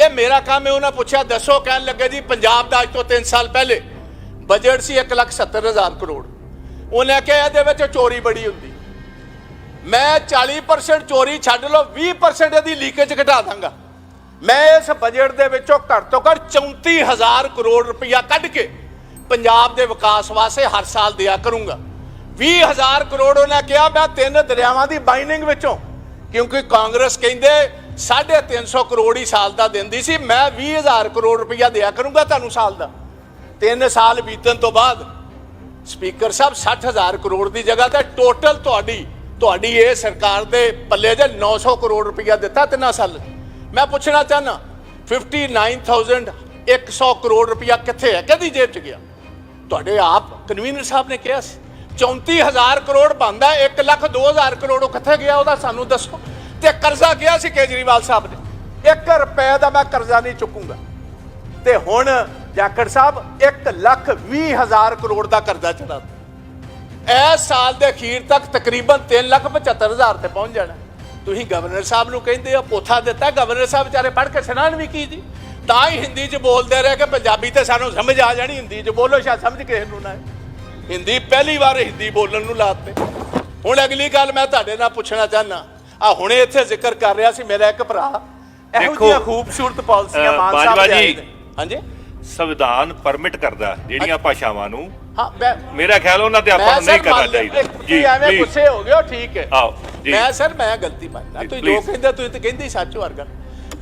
ਇਹ ਮੇਰਾ ਕੰਮ ਹੈ ਉਹਨਾਂ ਪੁੱਛਿਆ ਦੱਸੋ ਕਹਿਣ ਲੱਗੇ ਜੀ ਪੰਜਾਬ ਦਾ ਅੱਜ ਤੋਂ 3 ਸਾਲ ਪਹਿਲੇ ਬਜਟ ਸੀ 1,70,000 ਕਰੋੜ। ਉਹਨੇ ਕਿਹਾ ਇਹਦੇ ਵਿੱਚ ਚੋਰੀ ਬੜੀ ਹੁੰਦੀ। ਮੈਂ 40% ਚੋਰੀ ਛੱਡ ਲਓ 20% ਇਹਦੀ ਲੀਕੇਜ ਘਟਾ ਦਾਂਗਾ। ਮੈਂ ਇਸ ਬਜਟ ਦੇ ਵਿੱਚੋਂ ਘੱਟ ਤੋਂ ਘੱਟ 34000 ਕਰੋੜ ਰੁਪਇਆ ਕੱਢ ਕੇ ਪੰਜਾਬ ਦੇ ਵਿਕਾਸ ਵਾਸਤੇ ਹਰ ਸਾਲ ਦਿਆ ਕਰੂੰਗਾ। 20000 ਕਰੋੜ ਉਹਨੇ ਕਿਹਾ ਮੈਂ ਤਿੰਨ ਦਰਿਆਵਾਂ ਦੀ ਬਾਈਨਿੰਗ ਵਿੱਚੋਂ ਕਿਉਂਕਿ ਕਾਂਗਰਸ ਕਹਿੰਦੇ 350 ਕਰੋੜ ਹੀ ਸਾਲ ਦਾ ਦਿੰਦੀ ਸੀ। ਮੈਂ 20000 ਕਰੋੜ ਰੁਪਇਆ ਦਿਆ ਕਰੂੰਗਾ ਤੁਹਾਨੂੰ ਸਾਲ ਦਾ। ਤਿੰਨ ਸਾਲ ਬੀਤਣ ਤੋਂ ਬਾਅਦ ਸਪੀਕਰ ਸਾਹਿਬ 60000 ਕਰੋੜ ਦੀ ਜਗ੍ਹਾ ਤੇ ਟੋਟਲ ਤੁਹਾਡੀ ਤੁਹਾਡੀ ਇਹ ਸਰਕਾਰ ਦੇ ਪੱਲੇ ਜੇ 900 ਕਰੋੜ ਰੁਪਇਆ ਦਿੱਤਾ ਤਿੰਨਾਂ ਸਾਲ। ਮੈਂ ਪੁੱਛਣਾ ਚਾਹਨਾ 59100 ਕਰੋੜ ਰੁਪਇਆ ਕਿੱਥੇ ਹੈ? ਕਿਹਦੀ ਜੇਬ 'ਚ ਗਿਆ? ਤੁਹਾਡੇ ਆਪ, ਕਨਵੀਨਰ ਸਾਹਿਬ ਨੇ ਕਿਹਾ ਸੀ 34000 ਕਰੋੜ ਬੰਦਾ 1 ਲੱਖ 2000 ਕਰੋੜ ਉਹ ਕਿੱਥੇ ਗਿਆ? ਉਹਦਾ ਸਾਨੂੰ ਦੱਸੋ। ਤੇ ਕਰਜ਼ਾ ਗਿਆ ਸੀ ਕੇਜਰੀਵਾਲ ਸਾਹਿਬ ਨੇ। 1 ਰੁਪਏ ਦਾ ਮੈਂ ਕਰਜ਼ਾ ਨਹੀਂ ਚੁੱਕੂੰਗਾ। ਤੇ ਹੁਣ ਜਾਖੜ ਸਾਹਿਬ 1 ਲੱਖ 20 ਹਜ਼ਾਰ ਕਰੋੜ ਦਾ ਕਰਜ਼ਾ ਚੜਾ ਇਸ ਸਾਲ ਦੇ ਅਖੀਰ ਤੱਕ ਤਕਰੀਬਨ 3 ਲੱਖ 75 ਹਜ਼ਾਰ ਤੇ ਪਹੁੰਚ ਜਾਣਾ। ਤੁਸੀਂ ਗਵਰਨਰ ਸਾਹਿਬ ਨੂੰ ਕਹਿੰਦੇ ਹੋ, ਪੋਥਾ ਦਿੱਤਾ, ਗਵਰਨਰ ਸਾਹਿਬ ਵਿਚਾਰੇ ਪੜ੍ਹ ਕੇ ਸੁਣਾਉਣ ਵੀ ਕੀ ਜੀ? ਤਾਂ ਹੀ ਹਿੰਦੀ 'ਚ ਬੋਲਦੇ ਰਹੇ ਕਿ ਪੰਜਾਬੀ ਤੇ ਸਾਨੂੰ ਸਮਝ ਆ ਜਾਣੀ, ਹਿੰਦੀ 'ਚ ਬੋਲੋ, ਸ਼ਾਇਦ ਸਮਝ ਕਿਸੇ ਨੂੰ ਨਾ ਹਿੰਦੀ ਪਹਿਲੀ ਵਾਰ ਹਿੰਦੀ ਬੋਲਣ ਨੂੰ ਲਾਤੇ। ਹੁਣ ਅਗਲੀ ਗੱਲ ਮੈਂ ਤੁਹਾਡੇ ਨਾਲ ਪੁੱਛਣਾ ਚਾਹਨਾ ਆ ਹੁਣੇ ਇੱਥੇ ਜ਼ਿਕਰ ਕਰ ਰਿਹਾ ਸੀ ਮੇਰਾ ਇੱਕ ਭਰਾ ਇਹੋ ਦੇਖੋ, ਜਿਹੀਆਂ ਖੂਬਸੂਰਤ ਪਾਲਿਸੀਆਂ ਮਾਨ ਸਾਹਿਬ ਬਾਜਵਾ ਜੀ। ਨੇ। ਹਾਂਜੀ ਸੰਵਿਧਾਨ ਪਰਮਿਟ ਕਰਦਾ ਜਿਹੜੀਆਂ ਭਾਸ਼ਾਵਾਂ ਨੂੰ ਹਾਂ ਮੈਂ ਮੇਰਾ ਖਿਆਲ ਉਹਨਾਂ ਤੇ ਆਪਾਂ ਮੈਂ ਨੂੰ ਨਹੀਂ ਸਰ ਕਰਨਾ ਮੰਨ ਲਿਆ। ਚਾਹੀਦਾ ਤੁਸੀਂ ਐਵੇਂ please। ਗੁੱਸੇ ਹੋ ਗਏ ਹੋ ਠੀਕ ਹੈ ਆਓ, ਜੀ। ਮੈਂ ਸਰ ਮੈਂ ਗਲਤੀ ਮੰਨਦਾ ਜੀ, ਤੁਸੀਂ please। ਜੋ ਕਹਿੰਦੇ ਤੁਸੀਂ ਤੇ ਕਹਿੰਦੇ ਹੀ ਸੱਚ ਵਰਗਾ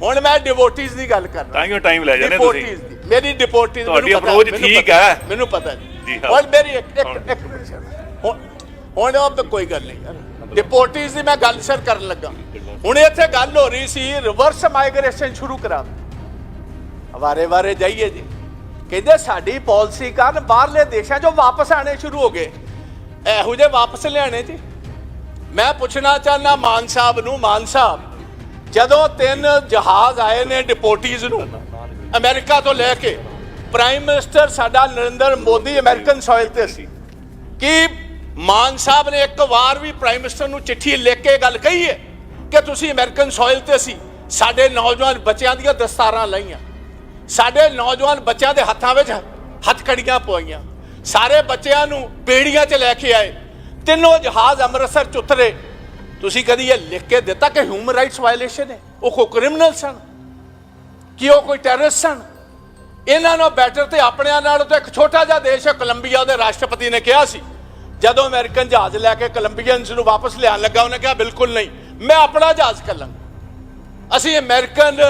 ਹੁਣ ਮੈਂ ਡਿਵੋਟੀਜ਼ ਦੀ ਗੱਲ ਕਰਨਾ ਤਾਂ ਹੀ ਉਹ time ਲੈ ਜਾਂਦੇ ਤੁਸੀਂ। Devotees ਦੀ। ਮੇਰੀ ਡਿਪੋਰਟੀਜ਼ ਤੁਹਾਡੀ approach ਠੀਕ ਹੈ। ਮੈਨੂੰ ਪਤਾ ਜੀ, ਜੀ ਹਾਂ। ਹੁਣ ਮੇਰੀ ਇੱਕ ਇੱਕ। ਇੱਕ ਮਿੰਟ। ਹੁਣ ਹੁਣ ਉਹ ਤਾਂ ਕੋਈ ਗੱਲ ਨਹੀਂ ਯਾਰ ਡਿਪੋਰਟੀਜ਼ ਦੀ ਮੈਂ ਗੱਲ ਸਰ ਕਰਨ ਲੱਗਾ। ਹੁਣ ਇੱਥੇ ਗੱਲ ਹੋ ਰਹੀ ਸੀ ਰਿਵਰਸ ਮਾਈਗ੍ਰੇਸ਼ਨ ਸ਼ੁਰੂ ਕਰਾ ਵਾਰੇ ਵਾਰੇ ਜਾਈਏ ਜੀ। ਕਹਿੰਦੇ ਸਾਡੀ ਪਾਲਿਸੀ ਕਾਰਨ ਬਾਹਰਲੇ ਦੇਸ਼ਾਂ 'ਚੋਂ ਵਾਪਸ ਆਣੇ ਸ਼ੁਰੂ ਹੋ ਗਏ। ਇਹੋ ਜਿਹੇ ਵਾਪਸ ਲਿਆਣੇ ਜੀ। ਮੈਂ ਪੁੱਛਣਾ ਚਾਹਨਾ ਮਾਨ ਸਾਹਿਬ ਨੂੰ, ਮਾਨ ਸਾਹਿਬ, ਜਦੋਂ ਤਿੰਨ ਜਹਾਜ਼ ਆਏ ਨੇ ਡਿਪੋਰਟੀਜ਼ ਨੂੰ, ਅਮਰੀਕਾ ਤੋਂ ਲੈ ਕੇ ਪ੍ਰਾਈਮ ਮਿਨਿਸਟਰ ਸਾਡਾ ਨਰਿੰਦਰ ਮੋਦੀ ਅਮਰੀਕਨ ਸੋਇਲ ਤੇ ਸੀ। ਕਿ ਮਾਨ ਸਾਹਿਬ ਨੇ ਇੱਕ ਵਾਰ ਵੀ ਪ੍ਰਾਈਮ ਮਿਨਿਸਟਰ ਨੂੰ ਚਿੱਠੀ ਲਿਖ ਕੇ ਗੱਲ ਕਹੀ ਹੈ ਕਿ ਤੁਸੀਂ ਅਮਰੀਕਨ ਸੋਇਲ ਤੇ ਸੀ, ਸਾਡੇ ਨੌਜਵਾਨ ਬੱਚਿਆਂ ਦੀਆਂ ਦਸਤਾਰਾਂ ਲਾਈਆਂ। ਸਾਡੇ ਨੌਜਵਾਨ ਬੱਚਿਆਂ ਦੇ ਹੱਥਾਂ ਵਿੱਚ ਹੱਥਕੜੀਆਂ ਪਵਾਈਆਂ। ਸਾਰੇ ਬੱਚਿਆਂ ਨੂੰ ਬੇੜੀਆਂ 'ਚ ਲੈ ਕੇ ਆਏ। ਤਿੰਨੋਂ ਜਹਾਜ਼ ਅੰਮ੍ਰਿਤਸਰ 'ਚ ਉਤਰੇ। ਤੁਸੀਂ ਕਦੀ ਇਹ ਲਿਖ ਕੇ ਦਿੱਤਾ ਕਿ ਹਿਊਮਨ ਰਾਈਟਸ ਵਾਇਲੇਸ਼ਨ ਹੈ? ਉਹ ਕੋਈ ਕ੍ਰਿਮੀਨਲ ਸਨ? ਕਿ ਉਹ ਕੋਈ ਟੈਰਰਿਸਟ ਸਨ? ਇਹਨਾਂ ਨੂੰ ਬੈਟਰ ਤੇ ਆਪਣਿਆਂ ਨਾਲ ਤਾਂ ਇੱਕ ਛੋਟਾ ਜਿਹਾ ਦੇਸ਼ ਹੈ ਕੋਲੰਬੀਆ ਦੇ ਰਾਸ਼ਟਰਪਤੀ ਨੇ ਕਿਹਾ ਸੀ। ਜਦੋਂ ਅਮਰੀਕਨ ਜਹਾਜ਼ ਲੈ ਕੇ ਕੋਲੰਬੀਅਨਸ ਨੂੰ ਵਾਪਸ ਲਿਆਉਣ ਲੱਗਾ, ਉਹਨੇ ਕਿਹਾ, ਬਿਲਕੁਲ ਨਹੀਂ, ਮੈਂ ਆਪਣਾ ਜਹਾਜ਼ ਕੱਲਾਂਗਾ ਅਸੀਂ ਅਮਰੀਕਨ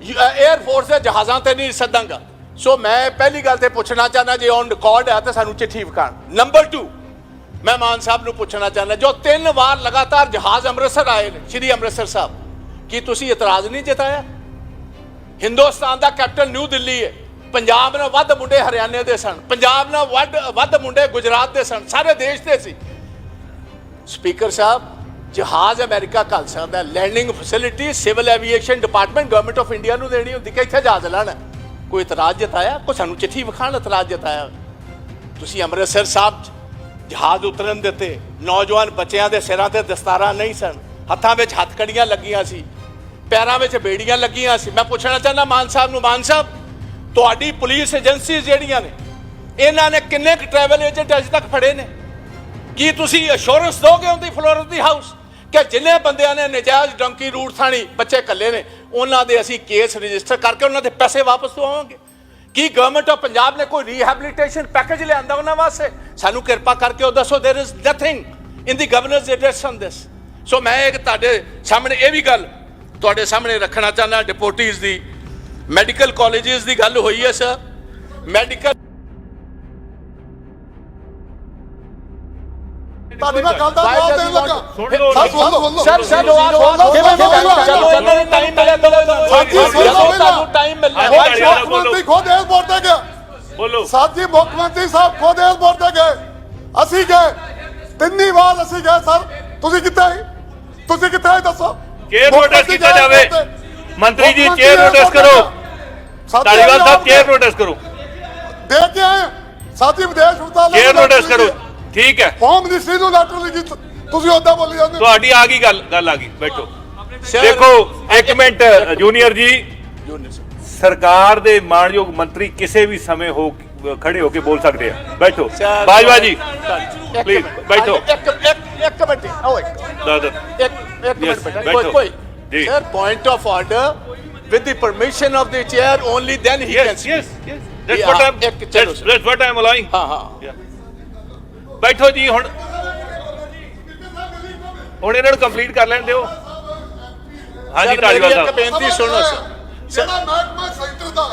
에ਅਰ ਫੋਰਸ ਦੇ ਜਹਾਜ਼ਾਂ ਤੇ ਨਹੀਂ ਸੱਦਾਂਗਾ। ਸੋ ਮੈਂ ਪਹਿਲੀ ਗੱਲ ਤੇ ਪੁੱਛਣਾ ਚਾਹੁੰਦਾ, ਜੇ ਔਨ ਰਿਕਾਰਡ ਹੈ, ਤਾਂ ਸਾਨੂੰ ਚਿੱਠੀ ਵਿਖਾਣ ਨੰਬਰ 2 ਮੈਂ ਮਾਨ ਸਾਹਿਬ ਨੂੰ ਪੁੱਛਣਾ ਚਾਹੁੰਦਾ, ਜੋ ਤਿੰਨ ਵਾਰ ਲਗਾਤਾਰ ਜਹਾਜ਼ ਅੰਮ੍ਰਿਤਸਰ ਆਏ ਨੇ, ਸ਼੍ਰੀ ਅੰਮ੍ਰਿਤਸਰ ਸਾਹਿਬ, ਕੀ ਤੁਸੀਂ ਇਤਰਾਜ਼ ਨਹੀਂ ਜਤਾਇਆ? ਹਿੰਦੁਸਤਾਨ ਦਾ ਕੈਪਟਨ ਨਿਊ ਦਿੱਲੀ ਹੈ। ਪੰਜਾਬ ਨਾਲ ਵੱਧ ਮੁੰਡੇ ਹਰਿਆਣੇ ਦੇ ਸਨ, ਪੰਜਾਬ ਨਾਲ ਵੱਧ ਵੱਧ ਮੁੰਡੇ ਗੁਜਰਾਤ ਦੇ ਸਨ, ਸਾਰੇ ਦੇਸ਼ ਦੇ ਸੀ। ਸਪੀਕਰ ਸਾਹਿਬ, ਜਹਾਜ਼ ਅਮਰੀਕਾ ਘੱਲ ਸਕਦਾ landing facility, civil aviation department government of India ਨੂੰ ਦੇਣੀ ਹੁੰਦੀ, ਕਿ ਇੱਥੇ ਜਹਾਜ਼ ਲੈਣਾ। ਕੋਈ ਇਤਰਾਜ਼ ਜਤਾਇਆ ਕੋਈ ਸਾਨੂੰ ਚਿੱਠੀ ਵਿਖਾਣ ਇਤਰਾਜ਼ ਜਤਾਇਆ ਤੁਸੀਂ ਅੰਮ੍ਰਿਤਸਰ ਸਾਹਿਬ 'ਚ ਜਹਾਜ਼ ਉਤਰਨ ਦਿੱਤੇ ਨੌਜਵਾਨ ਬੱਚਿਆਂ ਦੇ ਸਿਰਾਂ ਤੇ ਦਸਤਾਰਾਂ ਨਹੀਂ ਸਨ, ਹੱਥਾਂ ਵਿੱਚ ਹੱਥਕੜੀਆਂ ਲੱਗੀਆਂ ਸੀ, ਪੈਰਾਂ ਵਿੱਚ ਬੇੜੀਆਂ ਲੱਗੀਆਂ ਸੀ। ਮੈਂ ਪੁੱਛਣਾ ਚਾਹੁੰਦਾ, ਮਾਨ ਸਾਹਿਬ ਨੂੰ, ਮਾਨ ਸਾਹਿਬ ਤੁਹਾਡੀ ਪੁਲਿਸ ਏਜੰਸੀ ਜਿਹੜੀਆਂ ਨੇ ਇਹਨਾਂ ਨੇ ਕਿੰਨੇ ਕੁ ਟਰੈਵਲ ਏਜੰਟ ਅਜੇ ਤੱਕ ਫੜੇ ਨੇ ਕੀ ਤੁਸੀਂ ਅਸ਼ੋਰੈਂਸ ਦੋਗੇ ਉਹਦੀ ਫਲੋਰਦੀ ਹਾਊਸ ਕਿ ਜਿੰਨੇ ਬੰਦਿਆਂ ਨੇ ਨਜਾਇਜ਼ ਡੰਕੀ ਰੂਟ ਥਾਣੀ ਬੱਚੇ ਕੱਲੇ ਨੇ ਉਹਨਾਂ ਦੇ ਅਸੀਂ ਕੇਸ ਰਜਿਸਟਰ ਕਰਕੇ ਉਹਨਾਂ ਦੇ ਪੈਸੇ ਵਾਪਸ ਦਵਾਵਾਂਗੇ ਕੀ ਗਵਰਨਮੈਂਟ ਆਫ ਪੰਜਾਬ ਨੇ ਕੋਈ ਰੀਹੈਬਿਲਿਟੇਸ਼ਨ ਪੈਕੇਜ ਲਿਆਂਦਾ ਉਹਨਾਂ ਵਾਸਤੇ ਸਾਨੂੰ ਕਿਰਪਾ ਕਰਕੇ ਉਹ ਦੱਸੋ there is nothing in the governor's address on this so ਮੈਂ ਇੱਕ ਤੁਹਾਡੇ ਸਾਹਮਣੇ ਇਹ ਵੀ ਗੱਲ ਤੁਹਾਡੇ ਸਾਹਮਣੇ ਰੱਖਣਾ ਚਾਹੁੰਦਾ ਡਿਪੋਰਟੀਜ਼ ਦੀ ਮੈਡੀਕਲ ਕਾਲਜਸ ਦੀ ਗੱਲ ਹੋਈ ਹੈ ਸਰ ਮੈਡੀਕਲ ਤੁਹਾਡੀ ਮੈਂ ਗੱਲ ਸਰ ਮੁੱਖ ਮੰਤਰੀ ਸਾਹਿਬ ਖੁਦ ਇਹ ਬੋਲਦੇ ਅਸੀਂ ਗਏ ਤਿੰਨੀ ਵਾਰ ਅਸੀਂ ਗਏ ਸਰ ਤੁਸੀਂ ਕਿੱਥੇ ਤੁਸੀਂ ਕਿੱਥੇ ਦੱਸੋ ਕੇਅਰ ਨੋਟਿਸ ਕੀਤਾ ਜਾਵੇ ਮੰਤਰੀ ਜੀ ਕੇਅਰ ਨੋਟਿਸ ਕਰੋ ਧਾਲੀਵਾਲ ਸਾਹਿਬ ਚੇਅਰ। ਨੋਟਿਸ ਕਰੋ ਦੇ ਕੇ ਆਏ ਸਾਥੀ ਵਿਦੇਸ਼ ਮੰਤਰਾਲੇ ਚੇਅਰ ਨੋਟਿਸ ਕਰੋ। ਠੀਕ ਹੈ ਹੋਮ ਮਿਨਿਸਟਰੀ ਨੂੰ ਲੈਟਰ ਲਿਖੀ ਤੁਸੀਂ ਉਦਾਂ ਬੋਲੀ ਜਾਂਦੇ। ਤੁਹਾਡੀ ਆ ਗਈ ਗੱਲ ਗੱਲ ਆ ਗਈ ਬੈਠੋ ਦੇਖੋ ਇੱਕ ਮਿੰਟ ਜੂਨੀਅਰ ਜੀ. ਸਰਕਾਰ ਦੇ ਮਾਨਯੋਗ ਮੰਤਰੀ ਕਿਸੇ ਵੀ ਸਮੇਂ ਹੋ ਖੜੇ ਹੋ ਕੇ ਬੋਲ ਸਕਦੇ ਆ ਬੈਠੋ ਬਾਜਵਾ ਜੀ ਮਿੰਟ। ਬੈਠੋ। ਇੱਕ ਇੱਕ ਇੱਕ ਮਿੰਟ ਆਓ ਇੱਕ ਦਾਦਾ ਇੱਕ ਇੱਕ ਮਿੰਟ ਬੈਠੋ। ਕੋਈ ਕੋਈ ਜੀ। Sir point of order with the permission of the chair only then he can yes speak yes yes that's Yeah, what I'm ਇੱਕ ਚਲੋ sir. That's what I'm alleging ਹਾਂ ਹਾਂ ਬੈਠੋ ਜੀ ਹੁਣ ਹੁਣ ਇਹਨਾਂ ਨੂੰ ਕੰਪਲੀਟ ਕਰ ਲੈਣ ਦਿਓ ਹਾਂਜੀ Sir, ਧਾਲੀਵਾਲ ਮੇਰੀ ਇੱਕ ਸਾਹਿਬ ਬੇਨਤੀ ਸੁਣੋ ਸਰ ਜਿਹੜਾ ਮਹਿਕਮਾ ਸੈਂਟਰ ਦਾ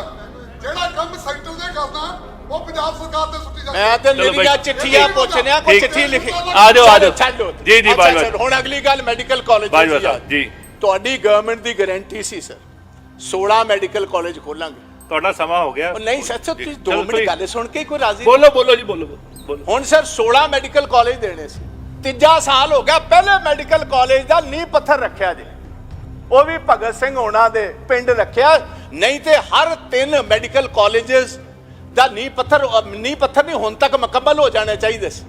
ਜਿਹੜਾ ਕੰਮ ਸੈਂਟਰ ਦੇ ਕਰਨਾ ਉਹ ਪੰਜਾਬ ਸਰਕਾਰ ਤੇ ਸੁੱਟੀ ਜਾਂਦੀ ਮੈਂ ਤੇ ਚਲੋ ਬੈਠੋ। ਚਿੱਠੀਆਂ ਪੁੱਛਣਿਆ ਕੋਈ ਠੀਕ। ਚਿੱਠੀ ਲਿਖੀ ਆ ਜਾਓ, ਆ ਜਾਓ। ਜੀ, ਜੀ, ਅੱਛਾ, ਬਾਜਵਾ। sir, ਹੁਣ ਅਗਲੀ ਗੱਲ ਮੈਡੀਕਲ ਕਾਲਜ ਬਾਜਵਾ ਦੀ ਸਾਹਿਬ, ਜੀ। ਤੁਹਾਡੀ ਗਵਰਨਮੈਂਟ ਦੀ ਗਾਰੰਟੀ ਸੀ ਸਰ 16 ਮੈਡੀਕਲ ਕਾਲਜ ਖੋਲਾਂਗੇ। ਤੁਹਾਡਾ ਸਮਾਂ ਹੋ ਗਿਆ। ਉਹ ਨਹੀਂ ਸੱਚ ਜੀ, ਤੁਸੀਂ ਚਲੋ 2 ਮਿੰਟ। ਗੱਲ ਸੁਣ ਕੇ ਹੀ ਕੋਈ ਰਾਜ਼ੀ ਬੋਲੋ ਬੋਲੋ ਜੀ ਬੋਲੋ ਬੋਲੋ। ਹੁਣ ਸਰ 16 ਮੈਡੀਕਲ ਕਾਲਜ ਦੇਣੇ ਸੀ। ਤੀਜਾ ਸਾਲ ਹੋ ਗਿਆ ਪਹਿਲੇ ਮੈਡੀਕਲ ਕਾਲਜ ਦਾ ਨੀਂਹ ਪੱਥਰ ਰੱਖਿਆ ਜੇ। ਉਹ ਵੀ ਭਗਤ ਸਿੰਘ ਹੋਣਾ ਦੇ ਪਿੰਡ ਰੱਖਿਆ। ਨਹੀਂ ਤੇ ਹਰ ਤਿੰਨ ਮੈਡੀਕਲ ਕਾਲਜਸ ਦਾ ਨੀਂਹ ਪੱਥਰ ਨੀਂਹ ਪੱਥਰ ਨਹੀਂ ਹੁਣ ਤੱਕ ਮੁਕੰਮਲ ਹੋ ਜਾਣੇ ਚਾਹੀਦੇ ਸੀ।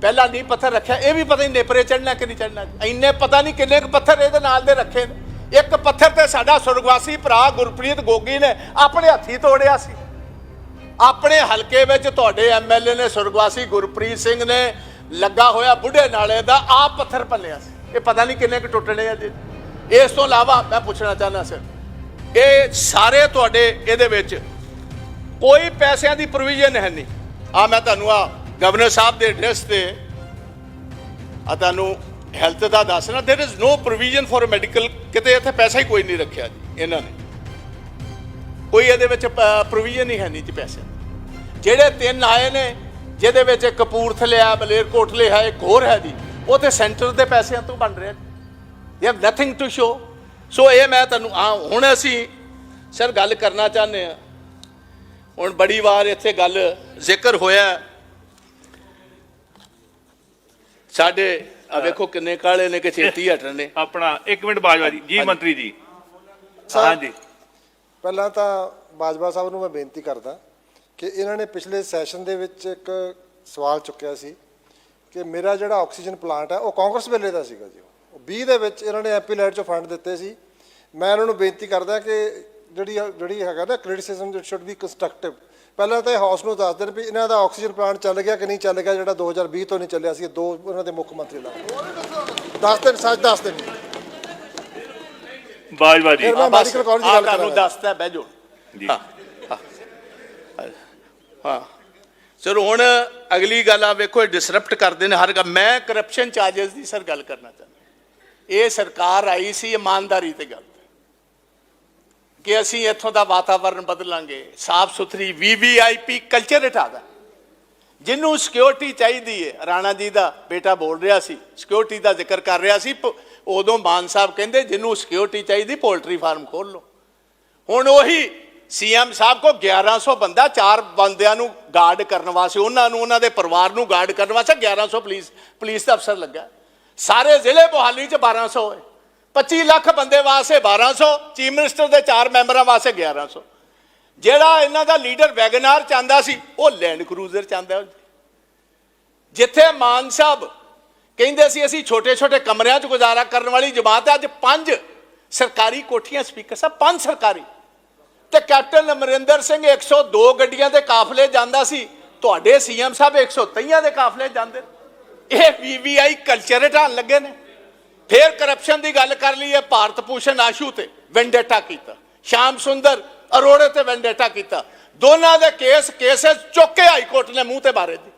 ਪਹਿਲਾਂ ਨਹੀਂ ਪੱਥਰ ਰੱਖਿਆ ਇਹ ਵੀ ਪਤਾ ਨਹੀਂ ਨੇਪਰੇ ਚੜਨਾ ਕਿ ਨਹੀਂ ਚੜਨਾ ਇੰਨੇ ਪਤਾ ਨਹੀਂ ਕਿੰਨੇ ਕੁ ਪੱਥਰ ਇਹਦੇ ਨਾਲ ਦੇ ਰੱਖੇ ਨੇ। ਇੱਕ ਪੱਥਰ ਤੇ ਸਾਡਾ ਸੁਰਗਵਾਸੀ ਭਰਾ ਗੁਰਪ੍ਰੀਤ ਗੋਗੀ ਨੇ ਆਪਣੇ ਹੱਥੀ ਤੋੜਿਆ ਸੀ। ਆਪਣੇ ਹਲਕੇ ਵਿੱਚ ਤੁਹਾਡੇ ਐਮਐਲਏ ਨੇ ਸੁਰਗਵਾਸੀ ਗੁਰਪ੍ਰੀਤ ਸਿੰਘ ਨੇ ਲੱਗਾ ਹੋਇਆ ਬੁੱਢੇ ਨਾਲੇ ਦਾ ਆਪ ਪੱਥਰ ਪੱਲਿਆ ਸੀ। ਇਹ ਪਤਾ ਨਹੀਂ ਕਿੰਨੇ ਕੁ ਟੁੱਟਣੇ ਆ ਜੀ। ਇਸ ਤੋਂ ਇਲਾਵਾ ਮੈਂ ਪੁੱਛਣਾ ਚਾਹੁੰਦਾ ਸਰ ਇਹ ਸਾਰੇ ਤੁਹਾਡੇ ਇਹਦੇ ਵਿੱਚ ਕੋਈ ਪੈਸਿਆਂ ਦੀ ਪ੍ਰੋਵੀਜ਼ਨ ਹੈ ਨਹੀਂ। ਆ ਮੈਂ ਤੁਹਾਨੂੰ ਆ ਗਵਰਨਰ ਸਾਹਿਬ ਦੇ ਐਡਰੈਸ ਤੇ ਆ ਤੁਹਾਨੂੰ ਹੈਲਥ ਦਾ ਦੱਸਣਾ ਰਿਹਾ there is no provision for medical ਕਿਤੇ ਇੱਥੇ ਪੈਸਾ ਹੀ ਕੋਈ ਨਹੀਂ ਰੱਖਿਆ ਇਹਨਾਂ ਨੇ। ਕੋਈ ਇਹਦੇ ਵਿੱਚ ਪ੍ਰੋਵੀਜ਼ਨ ਹੀ ਹੈ ਨਹੀਂ ਜੀ ਪੈਸੇ ਜਿਹੜੇ ਤਿੰਨ ਆਏ ਨੇ, ਜਿਹਦੇ ਵਿੱਚ ਕਪੂਰਥਲੇ ਆ, ਬਲੇਰਕੋਟਲੇ ਹੈ ਇੱਕ ਹੋਰ ਹੈ ਜੀ, ਉਹ ਤੇ ਸੈਂਟਰ ਦੇ ਪੈਸਿਆਂ ਤੋਂ ਬਣ ਰਿਹਾ ਜੀ। Have nothing to show so ਇਹ ਮੈਂ ਤੁਹਾਨੂੰ, ਆ, ਹੁਣ ਅਸੀਂ ਸਰ ਗੱਲ ਕਰਨਾ ਚਾਹੁੰਦੇ ਆ ਹੁਣ ਬੜੀ ਵਾਰ ਇੱਥੇ ਗੱਲ ਜ਼ਿਕਰ ਹੋਇਆ। ਸਾਡੇ ਆ ਵੇਖੋ ਕਿੰਨੇ ਕਾਲੇ ਨੇ ਕਿ ਛੇਤੀ ਹਟਣ ਨੇ। ਆਪਣਾ 1 ਮਿੰਟ ਬਾਜਵਾ ਜੀ ਜੀ ਮੰਤਰੀ ਜੀ। ਹਾਂਜੀ। ਪਹਿਲਾਂ ਤਾਂ ਬਾਜਵਾ ਸਾਹਿਬ ਨੂੰ ਮੈਂ ਬੇਨਤੀ ਕਰਦਾ ਕਿ ਇਹਨਾਂ ਨੇ ਪਿਛਲੇ ਸੈਸ਼ਨ ਦੇ ਵਿੱਚ ਇੱਕ ਸਵਾਲ ਚੁੱਕਿਆ ਸੀ ਕਿ ਮੇਰਾ ਜਿਹੜਾ ਆਕਸੀਜਨ ਪਲਾਂਟ ਹੈ ਉਹ ਕਾਂਗਰਸ ਵੇਲੇ ਦਾ ਸੀਗਾ ਜੀ। ਉਹ 20 ਦੇ ਵਿੱਚ ਇਹਨਾਂ ਨੇ ਐਮਪੀ ਲੈਟ ਚੋਂ ਫੰਡ ਦਿੱਤੇ ਸੀ। ਮੈਂ ਇਹਨਾਂ ਨੂੰ ਬੇਨਤੀ ਕਰਦਾ ਕਿ ਜਿਹੜੀ ਜਿਹੜੀ ਹੈਗਾ ਨਾ criticism it should be constructive ਪਹਿਲਾਂ ਤਾਂ ਇਹ ਹਾਊਸ ਨੂੰ ਦੱਸ ਦੇਣ ਵੀ ਇਹਨਾਂ ਦਾ ਆਕਸੀਜਨ ਪਲਾਂਟ ਚੱਲ ਗਿਆ ਕਿ ਨਹੀਂ ਚੱਲ ਗਿਆ ਜਿਹੜਾ 2020 ਤੋਂ ਨਹੀਂ ਚੱਲਿਆ ਸੀ ਇਹ ਦੋ ਉਹਨਾਂ ਦੇ ਮੁੱਖ ਮੰਤਰੀ ਲੱਗ ਦੱਸ ਦੇਣ ਸੱਚ ਦੱਸ ਦੇਣ ਬਾਜਵਾ ਜੀ ਮੈਂ ਬਸ, ਮੈਡੀਕਲ ਕਾਲਜ ਦੀ ਆਹ ਗੱਲ ਤੁਹਾਨੂੰ ਦੱਸਦਾ ਬਹਿ ਜਾਓ। ਜੀ। ਹਾਂ ਸਰ ਹੁਣ ਅਗਲੀ ਗੱਲ ਆ ਵੇਖੋ ਇਹ ਡਿਸਰਪਟ ਕਰਦੇ ਨੇ ਹਰ ਗੱਲ। ਮੈਂ ਕਰਪਸ਼ਨ ਚਾਰजेस ਦੀ ਸਰ ਗੱਲ ਕਰਨਾ ਚਾਹੁੰਦਾ। ਇਹ ਸਰਕਾਰ ਆਈ ਸੀ ਇਮਾਨਦਾਰੀ ਤੇ ਗੱਲ। ਕਿ ਅਸੀਂ ਇੱਥੋਂ ਦਾ ਵਾਤਾਵਰਣ ਬਦਲਾਂਗੇ, ਸਾਫ਼ ਸੁਥਰੀ ਵੀਵੀਆਈਪੀ ਕਲਚਰ ਹਟਾਦਾ ਜਿਹਨੂੰ ਸਿਕਿਉਰਿਟੀ ਚਾਹੀਦੀ ਹੈ ਰਾਣਾ ਜੀ ਦਾ ਬੇਟਾ ਬੋਲ ਰਿਹਾ ਸੀ ਸਿਕਿਉਰਿਟੀ ਦਾ ਜ਼ਿਕਰ ਕਰ ਰਿਹਾ ਸੀ, ਪ- ਉਦੋਂ ਮਾਨ ਸਾਹਿਬ ਕਹਿੰਦੇ, ਜਿਹਨੂੰ ਸਿਕਿਉਰਿਟੀ ਚਾਹੀਦੀ ਪੋਲਟਰੀ ਫਾਰਮ ਖੋਲ ਲਓ। ਹੁਣ ਉਹੀ ਸੀਐਮ ਸਾਹਿਬ ਕੋ 1100 ਬੰਦਾ, ਚਾਰ ਬੰਦਿਆਂ ਨੂੰ ਗਾਰਡ ਕਰਨ ਵਾਸਤੇ, ਉਹਨਾਂ ਨੂੰ, ਉਹਨਾਂ ਦੇ ਪਰਿਵਾਰ ਨੂੰ ਗਾਰਡ ਕਰਨ ਵਾਸਤੇ 1100 ਪੁਲਿਸ ਪੁਲਿਸ ਦਾ ਅਫਸਰ ਲੱਗਾ। ਸਾਰੇ ਜ਼ਿਲ੍ਹੇ ਮੋਹਾਲੀ ਚ 1200 ਹੈ 25 ਲੱਖ ਬੰਦੇ ਵਾਸਤੇ 1200 ਚੀਫ ਮਿਨਿਸਟਰ ਦੇ ਚਾਰ ਮੈਂਬਰਾਂ ਵਾਸਤੇ 1100 ਜਿਹੜਾ ਇਹਨਾਂ ਦਾ ਲੀਡਰ ਵੈਗਨਾਰ ਚਾਹੁੰਦਾ ਸੀ, ਉਹ ਲੈਂਡ ਕਰੂਜ਼ਰ ਚਾਹੁੰਦਾ ਜਿੱਥੇ ਮਾਨ ਸਾਹਿਬ ਕਹਿੰਦੇ ਸੀ, ਅਸੀਂ ਛੋਟੇ ਛੋਟੇ ਕਮਰਿਆਂ 'ਚ ਗੁਜ਼ਾਰਾ ਕਰਨ ਵਾਲੀ ਜਮਾਤ ਹੈ, ਅੱਜ ਪੰਜ ਸਰਕਾਰੀ ਕੋਠੀਆਂ ਸਪੀਕਰ ਸਾਹਿਬ, ਪੰਜ ਸਰਕਾਰੀ। ਤੇ ਕੈਪਟਨ ਅਮਰਿੰਦਰ ਸਿੰਘ 102 ਗੱਡੀਆਂ ਦੇ ਕਾਫਲੇ ਜਾਂਦਾ ਸੀ, ਤੁਹਾਡੇ ਸੀਐਮ ਸਾਹਿਬ 123 ਦੇ ਕਾਫਲੇ ਜਾਂਦੇ ਨੇ। ਇਹ ਵੀਵੀਆਈ ਕਲਚਰ ਹਟਾਉਣ ਲੱਗੇ ਨੇ। ਫੇਰ ਕਰਪਸ਼ਨ ਦੀ ਗੱਲ ਕਰ ਲਈ ਹੈ ਭਾਰਤ ਭੂਸ਼ਣ ਆਸ਼ੂ ਤੇ ਵੈਂਡੇਟਾ ਕੀਤਾ, ਸ਼ਾਮ ਸੁੰਦਰ ਅਰੋੜੇ ਤੇ ਵੈਂਡੇਟਾ ਕੀਤਾ। ਦੋਨਾਂ ਦੇ ਕੇਸ ਕੇਸਸ ਚੁੱਕੇ ਹਾਈ ਕੋਰਟ ਨੇ ਮੂੰਹ ਤੇ ਬਾਰੇ ਜੀ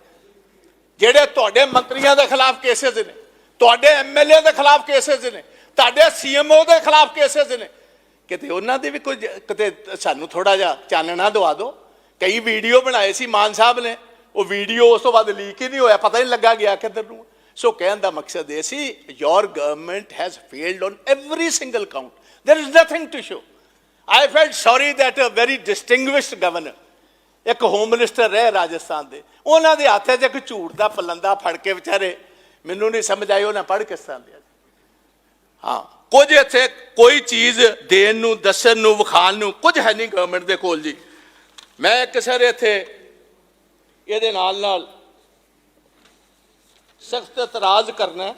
ਜਿਹੜੇ ਤੁਹਾਡੇ ਮੰਤਰੀਆਂ ਦੇ ਖਿਲਾਫ ਕੇਸਸ ਨੇ, ਤੁਹਾਡੇ ਐਮਐਲਏ ਦੇ ਖਿਲਾਫ ਕੇਸਸ ਨੇ, ਤੁਹਾਡੇ ਸੀਐਮਓ ਦੇ ਖਿਲਾਫ ਕੇਸਸ ਨੇ, ਕਿਤੇ ਉਹਨਾਂ ਦੇ ਵੀ ਕੋਈ ਕਿਤੇ ਸਾਨੂੰ ਥੋੜਾ ਜਿਹਾ ਚਾਨਣਾ ਦਵਾ ਦਿਓ। ਕਈ ਵੀਡੀਓ ਬਣਾਏ ਸੀ ਮਾਨ ਸਾਹਿਬ ਨੇ, ਉਹ ਵੀਡੀਓ ਉਸ ਤੋਂ ਬਾਅਦ ਲੀਕ ਹੀ ਨਹੀਂ ਹੋਇਆ, ਪਤਾ ਹੀ ਨਹੀਂ ਲੱਗਾ ਗਿਆ ਕਿੱਧਰ ਨੂੰ। ਸੋ ਕਹਿਣ ਦਾ ਮਕਸਦ ਇਹ ਸੀ your government has failed on every single count there is nothing to show. I felt sorry that a very distinguished governor ਇੱਕ ਹੋਮ ਮਿਨਿਸਟਰ ਰਹੇ ਰਾਜਸਥਾਨ ਦੇ ਉਹਨਾਂ ਦੇ ਹੱਥ 'ਚ ਇੱਕ ਝੂਠ ਦਾ ਪਲੰਦਾ ਫੜ ਕੇ ਵਿਚਾਰੇ, ਮੈਨੂੰ ਨਹੀਂ ਸਮਝ ਆਈ ਉਹਨਾਂ ਪੜ੍ਹ ਕਿਸ ਤਰ੍ਹਾਂ ਦੇ ਹਾਂ, ਕੁਝ ਇੱਥੇ ਕੋਈ ਚੀਜ਼ ਦੇਣ ਨੂੰ, ਦੱਸਣ ਨੂੰ ਵਿਖਾਣ ਨੂੰ ਕੁਝ ਹੈ ਨਹੀਂ ਗਵਰਨਮੈਂਟ ਦੇ ਕੋਲ ਜੀ। ਮੈਂ ਇੱਕ ਸਰ ਇੱਥੇ, ਇਹਦੇ ਨਾਲ ਨਾਲ ਸਖਤ ਇਤਰਾਜ਼ ਕਰਨਾ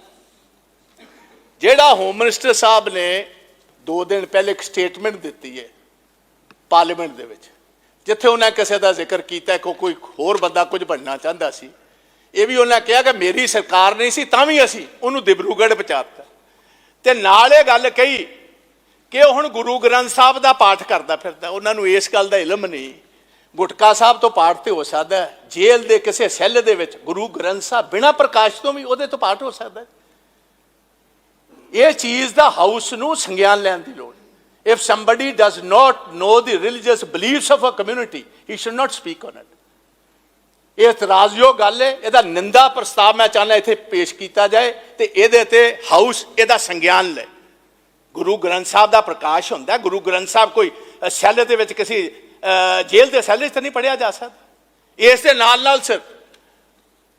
ਜਿਹੜਾ ਹੋਮ ਮਿਨਿਸਟਰ ਸਾਹਿਬ ਨੇ 2 ਦਿਨ ਪਹਿਲੇ ਇੱਕ ਸਟੇਟਮੈਂਟ ਦਿੱਤੀ ਹੈ ਪਾਰਲੀਮੈਂਟ ਦੇ ਵਿੱਚ, ਜਿੱਥੇ ਉਹਨਾਂ ਕਿਸੇ ਦਾ ਜ਼ਿਕਰ ਕੀਤਾ ਕਿ ਕੋਈ ਹੋਰ ਬੰਦਾ ਕੁਝ ਬਣਨਾ ਚਾਹੁੰਦਾ ਸੀ। ਇਹ ਵੀ ਉਹਨਾਂ ਕਿਹਾ ਕਿ ਮੇਰੀ ਸਰਕਾਰ ਨਹੀਂ ਸੀ, ਤਾਂ ਵੀ ਅਸੀਂ ਉਹਨੂੰ ਦਿਬਰੂਗੜ੍ਹ ਪਹੁੰਚਾਤਾ। ਤੇ ਨਾਲ ਇਹ ਗੱਲ ਕਹੀ ਕਿ ਉਹ ਹੁਣ ਗੁਰੂ ਗ੍ਰੰਥ ਸਾਹਿਬ ਦਾ ਪਾਠ ਕਰਦਾ ਫਿਰਦਾ, ਉਹਨਾਂ ਨੂੰ ਇਸ ਗੱਲ ਦਾ ਇਲਮ ਨਹੀਂ। ਗੁਟਕਾ ਸਾਹਿਬ ਤੋਂ ਪਾਠ ਤੇ ਹੋ ਸਕਦਾ ਜੇਲ੍ਹ ਦੇ ਕਿਸੇ ਸੈੱਲ ਦੇ ਵਿੱਚ, ਗੁਰੂ ਗ੍ਰੰਥ ਸਾਹਿਬ ਬਿਨਾਂ ਪ੍ਰਕਾਸ਼ ਤੋਂ ਵੀ ਉਹਦੇ ਤੋਂ ਪਾਠ ਹੋ ਸਕਦਾ ਇਹ ਚੀਜ਼ ਦਾ ਹਾਊਸ ਨੂੰ ਸੰਗਿਆਨ ਲੈਣ ਦੀ ਲੋੜ if somebody does not know the religious beliefs of a community, he should not speak on it. ਇਹ ਇਤਰਾਜ਼ਯੋਗ ਗੱਲ ਹੈ। ਇਹਦਾ ਨਿੰਦਾ ਪ੍ਰਸਤਾਵ ਮੈਂ ਚਾਹੁੰਦਾ ਇੱਥੇ ਪੇਸ਼ ਕੀਤਾ ਜਾਏ ਤੇ ਇਹਦੇ ਤੇ ਹਾਊਸ, ਇਹਦਾ ਸੰਗਿਆਨ ਲੈ ਗੁਰੂ ਗ੍ਰੰਥ ਸਾਹਿਬ ਦਾ ਪ੍ਰਕਾਸ਼ ਹੁੰਦਾ। ਗੁਰੂ ਗ੍ਰੰਥ ਸਾਹਿਬ ਕੋਈ ਸੈੱਲ ਦੇ ਵਿੱਚ ਕਿਸੇ ਜੇਲ੍ਹ ਦੇ ਸੈੱਲ 'ਚ ਤਾਂ ਨਹੀਂ ਪੜਿਆ ਜਾ ਸਕਦਾ। ਇਸ ਦੇ ਨਾਲ ਨਾਲ sir,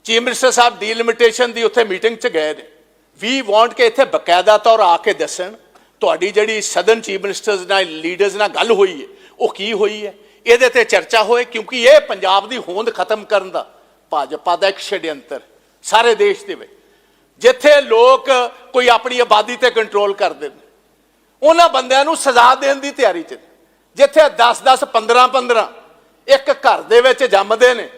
chief minister Sahib delimitation ਦੀ ਉੱਥੇ ਮੀਟਿੰਗ 'ਚ ਗਏ ਨੇ। ਵੀ ਵਾਂਟ ਕੇ ਇੱਥੇ ਬਕਾਇਦਾ ਤੌਰ ਆ ਕੇ ਦੱਸਣ, ਤੁਹਾਡੀ ਜਿਹੜੀ ਸਦਨ ਚੀਫ ਮਿਨਿਸਟਰਸ ਨਾਲ, ਲੀਡਰਸ ਨਾਲ ਗੱਲ ਹੋਈ ਹੈ, ਉਹ ਕੀ ਹੋਈ ਹੈ? ਇਹਦੇ ਤੇ ਚਰਚਾ ਹੋਏ, ਕਿਉਂਕਿ ਇਹ ਪੰਜਾਬ ਦੀ ਹੋਂਦ ਖਤਮ ਕਰਨ ਦਾ ਭਾਜਪਾ ਦਾ ਇੱਕ ਛੜਯੰਤਰ ਸਾਰੇ ਦੇਸ਼ ਦੇ ਵਿੱਚ। ਜਿੱਥੇ ਲੋਕ ਕੋਈ ਆਪਣੀ ਆਬਾਦੀ ਤੇ ਕੰਟਰੋਲ ਕਰਦੇ ਨੇ, ਉਹਨਾਂ ਬੰਦਿਆਂ ਨੂੰ ਸਜ਼ਾ ਦੇਣ ਦੀ ਤਿਆਰੀ 'ਚ ਨੇ। ਜਿੱਥੇ 10 10 15 15 ਇੱਕ ਘਰ ਦੇ ਵਿੱਚ ਜੰਮਦੇ ਨੇ,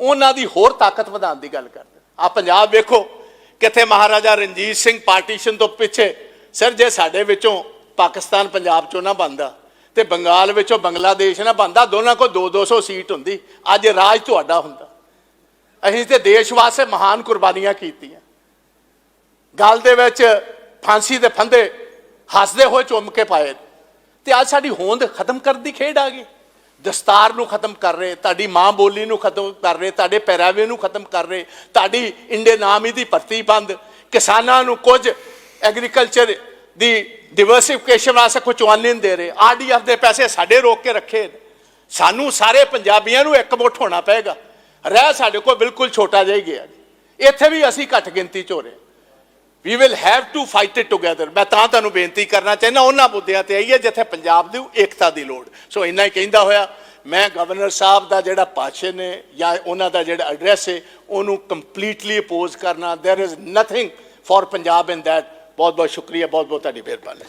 ਉਹਨਾਂ ਦੀ ਹੋਰ ਤਾਕਤ ਵਧਾਉਣ ਦੀ ਗੱਲ ਕਰਦੇ ਆ ਪੰਜਾਬ ਵੇਖੋ, ਕਿੱਥੇ ਮਹਾਰਾਜਾ ਰਣਜੀਤ ਸਿੰਘ ਪਾਰਟੀਸ਼ਨ ਤੋਂ ਪਿੱਛੇ, ਸਰ ਜੇ ਸਾਡੇ ਵਿੱਚੋਂ ਪਾਕਿਸਤਾਨ ਪੰਜਾਬ ਚੋਂ ਨਾ ਬੰਦਾ ਤੇ ਬੰਗਾਲ ਵਿੱਚੋਂ ਬੰਗਲਾਦੇਸ਼ ਨਾ ਬੰਦਾ ਦੋਨਾਂ ਕੋ 2 200 ਸੀਟ ਹੁੰਦੀ, ਅੱਜ ਰਾਜ ਤੁਹਾਡਾ ਹੁੰਦਾ। ਅਸੀਂ ਤੇ ਦੇਸ਼ ਵਾਸਤੇ ਮਹਾਨ ਕੁਰਬਾਨੀਆਂ ਕੀਤੀਆਂ। ਗੱਲ ਦੇ ਵਿੱਚ ਫਾਂਸੀ ਦੇ ਫੰਦੇ ਹੱਸਦੇ ਹੋਏ ਚੁੰਮ ਕੇ ਪਾਏ ਤੇ ਅੱਜ ਸਾਡੀ ਹੋਂਦ ਖਤਮ ਕਰਨ ਦੀ ਖੇਡ ਆ ਗਈ। ਦਸਤਾਰ ਨੂੰ ਖਤਮ ਕਰ ਰਹੇ, ਤੁਹਾਡੀ ਮਾਂ ਬੋਲੀ ਨੂੰ ਖਤਮ ਕਰ ਰਹੇ, ਤੁਹਾਡੇ ਪਹਿਰਾਵੇ ਨੂੰ ਖਤਮ ਕਰ ਰਹੇ, ਤੁਹਾਡੀ ਇੰਡੀਅਨ ਆਰਮੀ ਦੀ ਭਰਤੀ ਬੰਦ, ਕਿਸਾਨਾਂ ਨੂੰ ਕੁਝ ਐਗਰੀਕਲਚਰ ਦੀ ਡਿਵਰਸਿਫਿਕੇਸ਼ਨ ਵਾਸਤੇ ਕੁਝ ਚਵਾਨੀ ਦੇ ਰਹੇ। ਆਰਡੀਐਫ ਦੇ ਪੈਸੇ ਸਾਡੇ ਰੋਕ ਕੇ ਰੱਖੇ ਸਾਨੂੰ ਸਾਰੇ ਪੰਜਾਬੀਆਂ ਨੂੰ ਇੱਕ ਮੁੱਠ ਹੋਣਾ ਪਏਗਾ। ਰਹਿ ਸਾਡੇ ਕੋਲ ਬਿਲਕੁਲ ਛੋਟਾ ਜਿਹਾ ਹੀ ਗਿਆ। ਇੱਥੇ ਵੀ ਅਸੀਂ ਘੱਟ ਗਿਣਤੀ ਚ ਹੋ ਰਹੇ we will have to fight it together ਮੈਂ ਤਾਂ ਤੁਹਾਨੂੰ ਬੇਨਤੀ ਕਰਨਾ ਚਾਹੁੰਦਾ, ਉਹਨਾਂ ਮੁੱਦਿਆਂ ਤੇ ਆਈ ਹੈ ਜਿੱਥੇ ਪੰਜਾਬ ਦੀ ਏਕਤਾ ਦੀ ਲੋੜ। ਸੋ ਇੰਨਾ ਹੀ ਕਹਿੰਦਾ ਹੋਇਆ, ਮੈਂ ਗਵਰਨਰ ਸਾਹਿਬ ਦਾ ਜਿਹੜਾ ਭਾਸ਼ਣ ਨੇ ਜਾਂ ਉਹਨਾਂ ਦਾ ਜਿਹੜਾ ਐਡਰੈਸ ਹੈ ਉਹਨੂੰ ਕੰਪਲੀਟਲੀ ਅਪੋਜ਼ ਕਰਨਾ। There is nothing for Punjab in that ਬਹੁਤ ਬਹੁਤ ਸ਼ੁਕਰੀਆ ਬਹੁਤ ਬਹੁਤ ਤੁਹਾਡੀ ਮਿਹਰਬਾਨੀ।